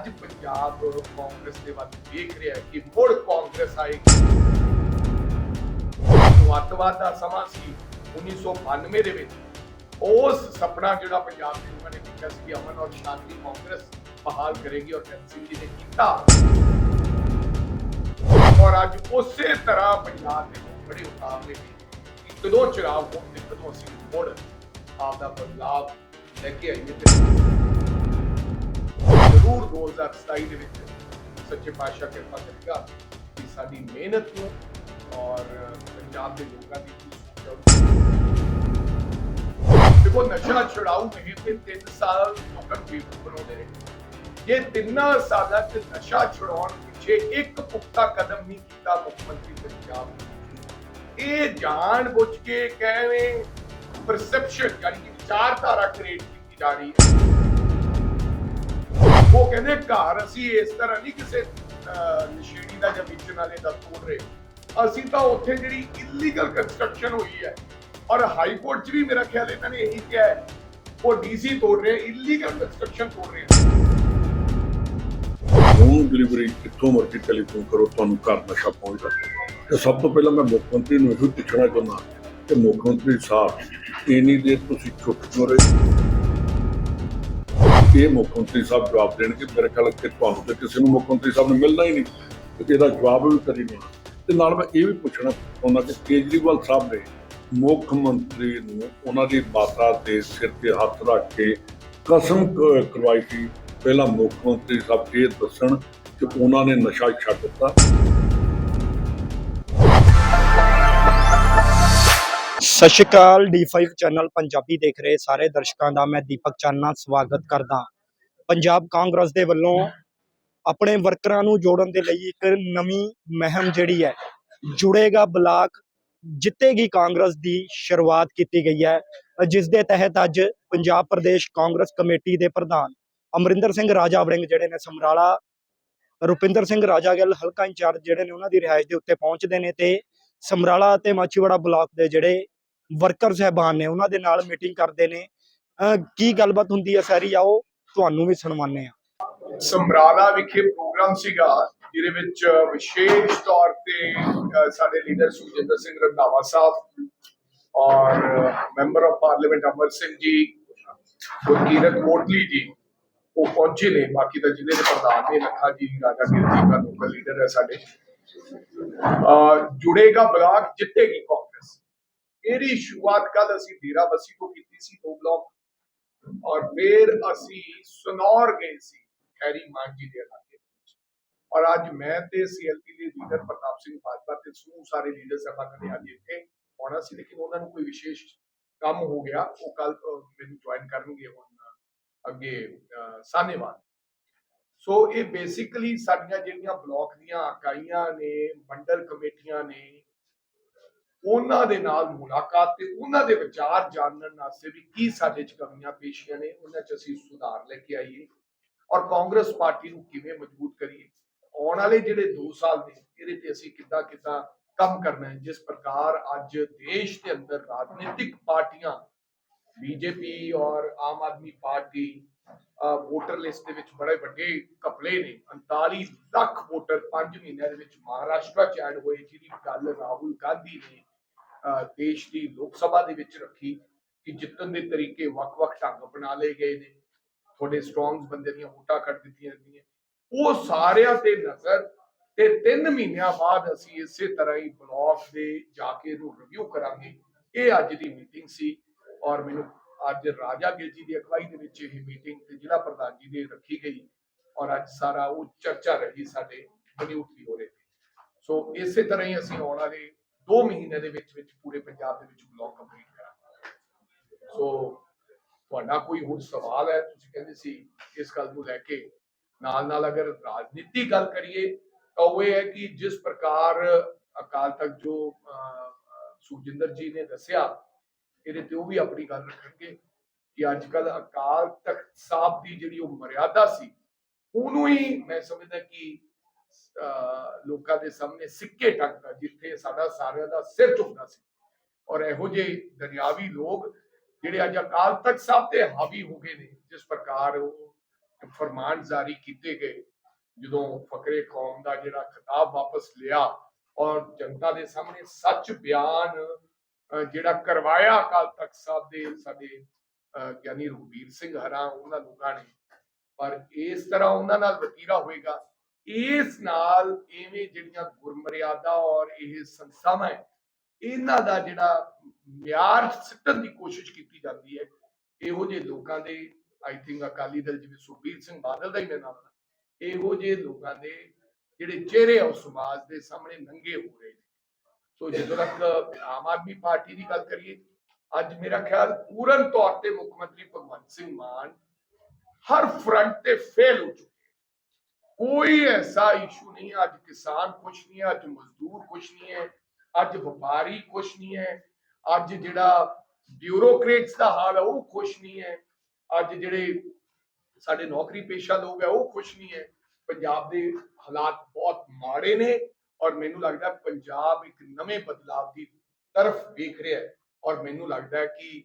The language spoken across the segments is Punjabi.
ਅੱਜ ਪੰਜਾਬ ਕਾਂਗਰਸ ਦੇ ਵੱਲ ਦੇਖ ਰਿਹਾ ਹੈ ਕਿ ਮੁੜ ਕਾਂਗਰਸ ਆਏਗੀ। ਅੱਤਵਾਦ ਦਾ ਸਮਾਂ ਸੀ 1992 ਦੇ ਵਿੱਚ। ਉਸ ਸੁਪਨਾ ਜਿਹੜਾ ਪੰਜਾਬ ਦੇ ਲੋਕਾਂ ਨੇ ਦੇਖਿਆ ਸੀ ਕਿ ਅਮਨ ਔਰ ਸ਼ਾਂਤੀ ਕਾਂਗਰਸ ਬਹਾਲ ਕਰੇਗੀ ਔਰ ਸਿੰਘ ਜੀ ਨੇ ਕੀਤਾ। ਔਰ ਅੱਜ ਉਸੇ ਤਰ੍ਹਾਂ ਪੰਜਾਬ ਦੇ ਬੜੇ ਉਤਾਵਲੇ ਨੇ ਕਦੋਂ ਚੁਣਾਵ ਹੋਣ ਤੇ ਕਦੋਂ ਅਸੀਂ ਮੁੜ ਆਪ ਦਾ ਬਦਲਾਵ ਲੈ ਕੇ ਆਈਏ ਤੇ ਜ਼ਰੂਰ 2027 ਦੇ ਵਿੱਚ ਸੱਚੇ ਪਾਤਸ਼ਾਹ ਕਿਰਪਾ ਕਰੇਗਾ ਕਿ ਸਾਡੀ ਮਿਹਨਤ ਨੂੰ ਔਰ ਪੰਜਾਬ ਦੇ ਲੋਕਾਂ ਦੀ ਦੇਖੋ, ਨਸ਼ਾ ਛੁਡਾਊ ਮੁਹਿੰਮ ਦੇ 3 ਸਾਲ ਲੋਕਾਂ ਨੂੰ ਬਣਾਉਂਦੇ ਰਹੇ। ਇਹ ਤਿੰਨਾਂ ਸਾਲਾਂ ਚ ਨਸ਼ਾ ਛੁਡਾਉਣ ਪਿੱਛੇ ਇੱਕ ਪੁਖਤਾ ਕਦਮ ਨਹੀਂ ਕੀਤਾ ਮੁੱਖ ਮੰਤਰੀ ਪੰਜਾਬ ਇਹ ਜਾਣ ਬੁੱਝ ਕੇ ਕਹਿੰਵੇਂ ਪਰਸੈਪਸ਼ਨ ਯਾਨੀ ਕਿ ਵਿਚਾਰਧਾਰਾ ਕ੍ਰੀਏਟ ਕੀਤੀ ਜਾ ਰਹੀ ਹੈ। ਉਹ ਕਹਿੰਦੇ ਘਰ ਅਸੀਂ ਇਸ ਤਰ੍ਹਾਂ ਨਹੀਂ ਕਿਸੇ ਨਸ਼ੇੜੀ ਦਾ ਜਾਂ ਵੇਚਣ ਵਾਲੇ ਦਾ ਤੋੜ ਰਹੇ। ਅਸੀਂ ਤਾਂ ਉੱਥੇ ਜਿਹੜੀ ਇਲੀਗਲ ਕੰਸਟਰਕਸ਼ਨ ਹੋਈ ਹੈ, ਔਰ ਹਾਈ ਕੋਰਟ 'ਚ ਵੀ ਮੇਰਾ ਖਿਆਲ ਇਹਨਾਂ ਨੇ ਇਹੀ ਕਿਹਾ ਹੈ, ਉਹ ਡੀਸੀ ਤੋੜ ਰਹੇ ਇਲੀਗਲ ਕੰਸਟਰਕਸ਼ਨ ਤੋੜ ਰਹੇ ਹੋਮ ਡਿਲੀਵਰੀ ਕਿੱਥੋਂ ਮਰਜ਼ੀ ਟੈਲੀਫੋਨ ਕਰੋ, ਤੁਹਾਨੂੰ ਘਰ ਨਸ਼ਾ ਪਹੁੰਚਦਾ। ਤੇ ਸਭ ਤੋਂ ਪਹਿਲਾਂ ਮੈਂ ਮੁੱਖ ਮੰਤਰੀ ਨੂੰ ਇਹੋ ਪੁੱਛਣਾ ਚਾਹੁੰਦਾ ਕਿ ਮੁੱਖ ਮੰਤਰੀ ਸਾਹਿਬ, ਇੰਨੀ ਦੇਰ ਤੁਸੀਂ ਚੁੱਪ ਕਿਉਂ ਰਹੇ? ਇਹ ਮੁੱਖ ਮੰਤਰੀ ਸਾਹਿਬ ਜਵਾਬ ਦੇਣਗੇ। ਮੇਰੇ ਖਿਆਲ ਕਿ ਤੁਹਾਨੂੰ ਤੇ ਕਿਸੇ ਨੂੰ ਮੁੱਖ ਮੰਤਰੀ ਸਾਹਿਬ ਨੂੰ ਮਿਲਣਾ ਹੀ ਨਹੀਂ। ਤੇ ਇਹਦਾ ਜਵਾਬ ਵੀ ਕਰੀ ਨਹੀਂ। ਤੇ ਨਾਲ ਮੈਂ ਇਹ ਵੀ ਪੁੱਛਣਾ ਚਾਹੁੰਦਾ ਕਿ ਕੇਜਰੀਵਾਲ ਸਾਹਿਬ ਨੇ ਮੁੱਖ ਮੰਤਰੀ ਨੂੰ ਉਹਨਾਂ ਦੀ ਮਾਤਾ ਦੇ ਸਿਰ ਤੇ ਹੱਥ ਰੱਖ ਕੇ ਕਸਮ ਕਰਵਾਈ ਸੀ। ਪਹਿਲਾਂ ਮੁੱਖ ਮੰਤਰੀ ਸਾਹਿਬ ਇਹ ਦੱਸਣ ਕਿ ਉਹਨਾਂ ਨੇ ਨਸ਼ਾ ਛੱਡ ਦਿੱਤਾ। ਸਤਿ ਸ਼੍ਰੀ ਅਕਾਲ D5 ਚੈਨਲ ਪੰਜਾਬੀ ਦੇਖ ਰਹੇ ਸਾਰੇ ਦਰਸ਼ਕਾਂ ਦਾ ਮੈਂ ਦੀਪਕ ਚਾਨਣਾ ਸਵਾਗਤ ਕਰਦਾ ਪੰਜਾਬ ਕਾਂਗਰਸ ਦੇ ਵੱਲੋਂ ਆਪਣੇ ਵਰਕਰਾਂ ਨੂੰ ਜੋੜਨ ਦੇ ਲਈ ਇੱਕ ਨਵੀਂ ਮਹਿਮ ਜਿਹੜੀ ਹੈ, ਜੁੜੇਗਾ ਬਲਾਕ, ਜਿੱਤੇਗੀ ਕਾਂਗਰਸ ਦੀ ਸ਼ੁਰੂਆਤ ਕੀਤੀ ਗਈ ਹੈ। ਜਿਸ ਦੇ ਤਹਿਤ ਅੱਜ ਪੰਜਾਬ ਪ੍ਰਦੇਸ਼ ਕਾਂਗਰਸ ਕਮੇਟੀ ਦੇ ਪ੍ਰਧਾਨ ਅਮਰਿੰਦਰ ਸਿੰਘ ਰਾਜਾ ਵੜਿੰਗ ਜਿਹੜੇ ਨੇ ਸਮਰਾਲਾ, ਰੁਪਿੰਦਰ ਸਿੰਘ ਰਾਜਾ ਗਿੱਲ, ਹਲਕਾ ਇੰਚਾਰਜ ਜਿਹੜੇ ਨੇ ਉਹਨਾਂ ਦੀ ਰਿਹਾਇਸ਼ ਦੇ ਉੱਤੇ ਪਹੁੰਚਦੇ ਨੇ ਤੇ ਸਮਰਾਲਾ ਅਤੇ ਮਾਚੀਵਾੜਾ ਬਲਾਕ ਦੇ ਜਿਹੜੇ ਵਰਕਰ ਸਹਿਬਾਨ ਨੇ, ਉਹਨਾਂ ਦੇ ਨਾਲ ਮੀਟਿੰਗ ਕਰਦੇ ਨੇ। ਕੀ ਗੱਲਬਾਤ ਹੁੰਦੀ ਹੈ ਸਾਰੀ? ਆਓ, ਤੁਹਾਨੂੰ ਵੀ ਸੁਣਵਾਉਂਦੇ ਆ ਸਮਰਾਲਾ ਵਿਖੇ ਪ੍ਰੋਗਰਾਮ ਸੀਗਾ, ਜਿਹਦੇ ਵਿੱਚ ਵਿਸ਼ੇਸ਼ ਤੌਰ ਤੇ ਸਾਡੇ ਲੀਡਰ ਸੁਖਜਿੰਦਰ ਸਿੰਘ ਰੰਧਾਵਾ ਸਾਹਿਬ ਔਰ member of parliament Amar Singh ji, Gurkirat Kotli ਜੀ, ਉਹ ਪਹੁੰਚੇ ਨੇ। ਬਾਕੀ ਤਾਂ ਜ਼ਿਲ੍ਹੇ ਦੇ ਪ੍ਰਧਾਨ ਨੇ, ਲੱਖਾ ਜੀ, ਰਾਜਾ ਗਿਰ ਦਾ ਲੋਕਲ ਲੀਡਰ ਹੈ ਸਾਡੇ। ਜੁੜੇਗਾ ਬਲਾਕ ਜਿੱਤੇਗੀ ਕਾਂਗਰਸ ਇਹਦੀ ਸ਼ੁਰੂਆਤ ਕੱਲ ਅਸੀਂ ਡੇਰਾ ਬੱਸੀ ਤੋਂ ਕੀਤੀ ਸੀ ਦੋ ਬਲਾਕ। ਔਰ ਫਿਰ ਅਸੀਂ ਸਨੌਰ ਗਏ ਸੀ ਖੈਰੀ ਮਾਨ ਜੀ ਦੇ ਇਲਾਕੇ ਵਿੱਚ। ਔਰ ਅੱਜ ਮੈਂ ਤੇ ਸੀਐਲਪੀ ਦੇ ਲੀਡਰ ਪ੍ਰਤਾਪ ਸਿੰਘ ਬਾਜਵਾ ਤੇ ਸਮੂਹ ਸਾਰੇ ਲੀਡਰ ਸਾਹਿਬਾਨਾਂ ਨੇ ਅੱਜ ਇੱਥੇ ਆਉਣਾ ਸੀ। ਲੇਕਿਨ ਉਹਨਾਂ ਨੂੰ ਕੋਈ ਵਿਸ਼ੇਸ਼ ਕੰਮ ਹੋ ਗਿਆ ਉਹ ਕੱਲ ਮੈਨੂੰ ਜੁਆਇਨ ਕਰਨਗੇ ਹੁਣ ਅੱਗੇ ਅਹ, ਸੋ ਇਹ ਬੇਸਿਕਲੀ ਸਾਡੀਆਂ ਜਿਹੜੀਆਂ ਬਲਾਕ ਦੀਆਂ ਇਕਾਈਆਂ ਨੇ ਮੰਡਲ ਕਮੇਟੀਆਂ ਨੇ ਉਹਨਾਂ ਦੇ ਨਾਲ ਮੁਲਾਕਾਤ ਤੇ ਉਹਨਾਂ ਦੇ ਵਿਚਾਰ ਜਾਣਨ ਵਾਸਤੇ ਵੀ ਕੀ ਸਾਡੇ ਚ ਕਮੀਆਂ ਪੇਸ਼ੀਆਂ ਨੇ, ਉਹਨਾਂ ਚ ਅਸੀਂ ਸੁਧਾਰ ਲੈ ਕੇ ਆਈਏ ਔਰ ਕਾਂਗਰਸ ਪਾਰਟੀ ਨੂੰ ਕਿਵੇਂ ਮਜ਼ਬੂਤ ਕਰੀਏ? ਆਉਣ ਵਾਲੇ ਜਿਹੜੇ 2 ਸਾਲ ਨੇ, ਇਹਦੇ ਤੇ ਅਸੀਂ ਕਿੱਦਾਂ ਕਿੱਦਾਂ ਕੰਮ ਕਰਨਾ ਹੈ? ਜਿਸ ਪ੍ਰਕਾਰ ਅੱਜ ਦੇਸ਼ ਦੇ ਅੰਦਰ ਰਾਜਨੀਤਿਕ ਪਾਰਟੀਆਂ, ਬੀਜੇਪੀ ਔਰ Aam Aadmi party voter list ਦੇ ਵਿੱਚ ਬੜੇ ਵੱਡੇ ਕਪਲੇ ਨੇ 39 ਲੱਖ ਵੋਟਰ 5 ਮਹੀਨਿਆਂ ਦੇ ਵਿੱਚ ਮਹਾਰਾਸ਼ਟਰ ਚ ਐਡ ਹੋਏ, ਜਿਹਦੀ ਗੱਲ ਰਾਹੁਲ ਗਾਂਧੀ ਨੇ ਦੇਸ਼ ਦੀ ਲੋਕ ਸਭਾ ਦੇ ਵਿੱਚ ਰੱਖੀ ਕਿ ਜਿੱਤਣ ਦੇ ਤਰੀਕੇ ਵੱਖ-ਵੱਖ ਢੰਗ ਬਣਾ ਲਏ ਗਏ ਨੇ। ਤੁਹਾਡੇ ਸਟਰੋਂਗਸ ਬੰਦੇ ਦੀਆਂ ਵੋਟਾਂ ਕੱਟ ਦਿੱਤੀਆਂ ਜਾਂਦੀਆਂ। ਉਹ ਸਾਰਿਆਂ ਤੇ ਨਜ਼ਰ ਤੇ 3 ਮਹੀਨਿਆਂ ਬਾਅਦ ਅਸੀਂ ਇਸੇ ਤਰ੍ਹਾਂ ਹੀ ਬਲਾਕ ਦੇ ਜਾ ਕੇ ਇਹਨੂੰ ਰਿਵਿਊ ਕਰਾਂਗੇ। ਇਹ ਅੱਜ ਦੀ ਮੀਟਿੰਗ ਸੀ ਔਰ ਮੈਨੂੰ ਅੱਜ ਰਾਜਾ ਗਿੱਲ ਜੀ ਦੀ ਅਗਵਾਈ ਦੇ ਵਿੱਚ ਇਹ ਮੀਟਿੰਗ ਤੇ ਜ਼ਿਲ੍ਹਾ ਪ੍ਰਧਾਨ ਜੀ ਦੀ ਰੱਖੀ ਗਈ ਔਰ ਅੱਜ ਸਾਰਾ ਉਹ ਚਰਚਾ ਰਹੀ ਸਾਡੇ ਬਨਿਊਟੀ ਹੋ ਰਹੀ। ਸੋ ਇਸੇ ਤਰ੍ਹਾਂ ਹੀ ਅਸੀਂ ਆਉਣ ਵਾਲੇ 2 ਮਹੀਨੇ ਦੇ ਵਿੱਚ ਵਿੱਚ ਪੂਰੇ ਪੰਜਾਬ ਦੇ ਵਿੱਚ ਬਲਾਕ ਕੰਪਲੀਟ ਕਰਾਂਗੇ। ਸੋ ਤੁਹਾਡਾ ਕੋਈ ਹੋਰ ਸਵਾਲ ਹੈ ਤੁਸੀਂ ਕਹਿੰਦੇ ਸੀ ਇਸ ਗੱਲ ਨੂੰ ਲੈ ਕੇ। ਨਾਲ ਨਾਲ ਅਗਰ ਰਾਜਨੀਤੀ ਗੱਲ ਕਰੀਏ ਤਾਂ ਉਹ ਇਹ ਹੈ ਕਿ ਜਿਸ ਪ੍ਰਕਾਰ ਅਕਾਲ ਤਖਤ ਜੋ ਅਹ, ਸੁਖਜਿੰਦਰ ਜੀ ਨੇ ਦੱਸਿਆ ਇਹਦੇ ਤੇ ਉਹ ਵੀ ਆਪਣੀ ਗੱਲ ਰੱਖਣਗੇ ਕਿ ਅੱਜ ਕੱਲ ਅਕਾਲ ਤਖਤ ਸਾਹਿਬ ਦੀ ਜਿਹੜੀ ਉਹ ਮਰਿਆਦਾ ਸੀ ਉਹਨੂੰ ਹੀ ਮੈਂ ਸਮਝਦਾ ਕਿ ਲੋਕਾਂ ਦੇ ਸਾਹਮਣੇ ਸਿੱਕੇ ਟੰਗਦਾ ਜਿੱਥੇ ਸਾਡਾ ਸਾਰਿਆਂ ਦਾ ਸਿਰ ਝੁਕਦਾ ਸੀ। ਔਰ ਇਹੋ ਜਿਹੇ ਦਰਿਆਵੀ ਲੋਕ ਜਿਹੜੇ ਅੱਜ ਅਕਾਲ ਤਖਤ ਸਾਹਿਬ ਤੇ ਹਾਵੀ ਹੋ ਗਏ ਨੇ, ਜਿਸ ਪ੍ਰਕਾਰ ਉਹ ਫਰਮਾਨ ਜਾਰੀ ਕੀਤੇ ਗਏ, ਜਦੋਂ ਫਕਰੇ ਕੌਮ ਦਾ ਜਿਹੜਾ ਖਿਤਾਬ ਵਾਪਸ ਲਿਆ ਔਰ ਜਨਤਾ ਦੇ ਸਾਹਮਣੇ ਸੱਚ ਬਿਆਨ ਜਿਹੜਾ ਕਰਵਾਇਆ ਅਕਾਲ ਤਖਤ ਸਾਹਿਬ ਦੇ ਸਾਡੇ ਗਿਆਨੀ ਰਘਬੀਰ ਸਿੰਘ ਹਰਾ, ਉਹਨਾਂ ਲੋਕਾਂ ਨੇ। ਪਰ ਇਸ ਤਰ੍ਹਾਂ ਉਹਨਾਂ ਨਾਲ ਵਤੀਰਾ ਹੋਏਗਾ ਇਸ ਨਾਲ ਐਵੇਂ ਜਿਹੜੀਆਂ ਗੁਰਮਰਿਆਦਾ ਔਰ ਇਹ ਸੰਸਥਾਵਾਂ ਇਹਨਾਂ ਦਾ ਜਿਹੜਾ ਮਿਆਰ ਸਿੱਟਣ ਦੀ ਕੋਸ਼ਿਸ਼ ਕੀਤੀ ਜਾਂਦੀ ਹੈ, ਇਹੋ ਜਿਹੇ ਲੋਕਾਂ ਦੇ ਆਈ ਥਿੰਕ ਅਕਾਲੀ ਦਲ ਜਿਵੇਂ ਸੁਖਬੀਰ ਸਿੰਘ ਬਾਦਲ ਦਾ ਹੀ ਨਾਮ ਇਹੋ ਜਿਹੇ ਲੋਕਾਂ ਦੇ ਜਿਹੜੇ ਚਿਹਰੇ ਆ ਉਹ ਸਮਾਜ ਦੇ ਸਾਹਮਣੇ ਨੰਗੇ ਹੋ ਰਹੇ ਨੇ। ਸੋ ਜਦੋਂ ਤੱਕ ਆਮ ਆਦਮੀ ਪਾਰਟੀ ਦੀ ਗੱਲ ਕਰੀਏ, ਅੱਜ ਮੇਰਾ ਖਿਆਲ ਪੂਰਨ ਤੌਰ ਤੇ ਮੁੱਖ ਮੰਤਰੀ ਭਗਵੰਤ ਸਿੰਘ ਮਾਨ ਹਰ ਫਰੰਟ ਤੇ ਫੇਲ ਹੋ ਚੁੱਕੇ ਕੋਈ ਐਸਾ ਇਸ਼ੂ ਨਹੀਂ ਹੈ, ਅੱਜ ਕਿਸਾਨ ਖੁਸ਼ ਨਹੀਂ ਹੈ ਅੱਜ ਮਜ਼ਦੂਰ ਖੁਸ਼ ਨਹੀਂ ਹੈ ਅੱਜ ਵਪਾਰੀ ਖੁਸ਼ ਨਹੀਂ ਹੈ ਅੱਜ ਜਿਹੜਾ ਬਿਊਰੋਕ੍ਰੇਟਸ ਦਾ ਹਾਲ ਹੈ ਉਹ ਖੁਸ਼ ਨਹੀਂ ਹੈ ਅੱਜ ਜਿਹੜੇ ਸਾਡੇ ਨੌਕਰੀ ਪੇਸ਼ਾ ਲੋਕ ਹੈ ਉਹ ਖੁਸ਼ ਨਹੀਂ ਹੈ। ਪੰਜਾਬ ਦੇ ਹਾਲਾਤ ਬਹੁਤ ਮਾੜੇ ਨੇ ਔਰ ਮੈਨੂੰ ਲੱਗਦਾ ਪੰਜਾਬ ਇੱਕ ਨਵੇਂ ਬਦਲਾਵ ਦੀ ਤਰਫ ਵੇਖ ਰਿਹਾ ਹੈ ਔਰ ਮੈਨੂੰ ਲੱਗਦਾ ਕਿ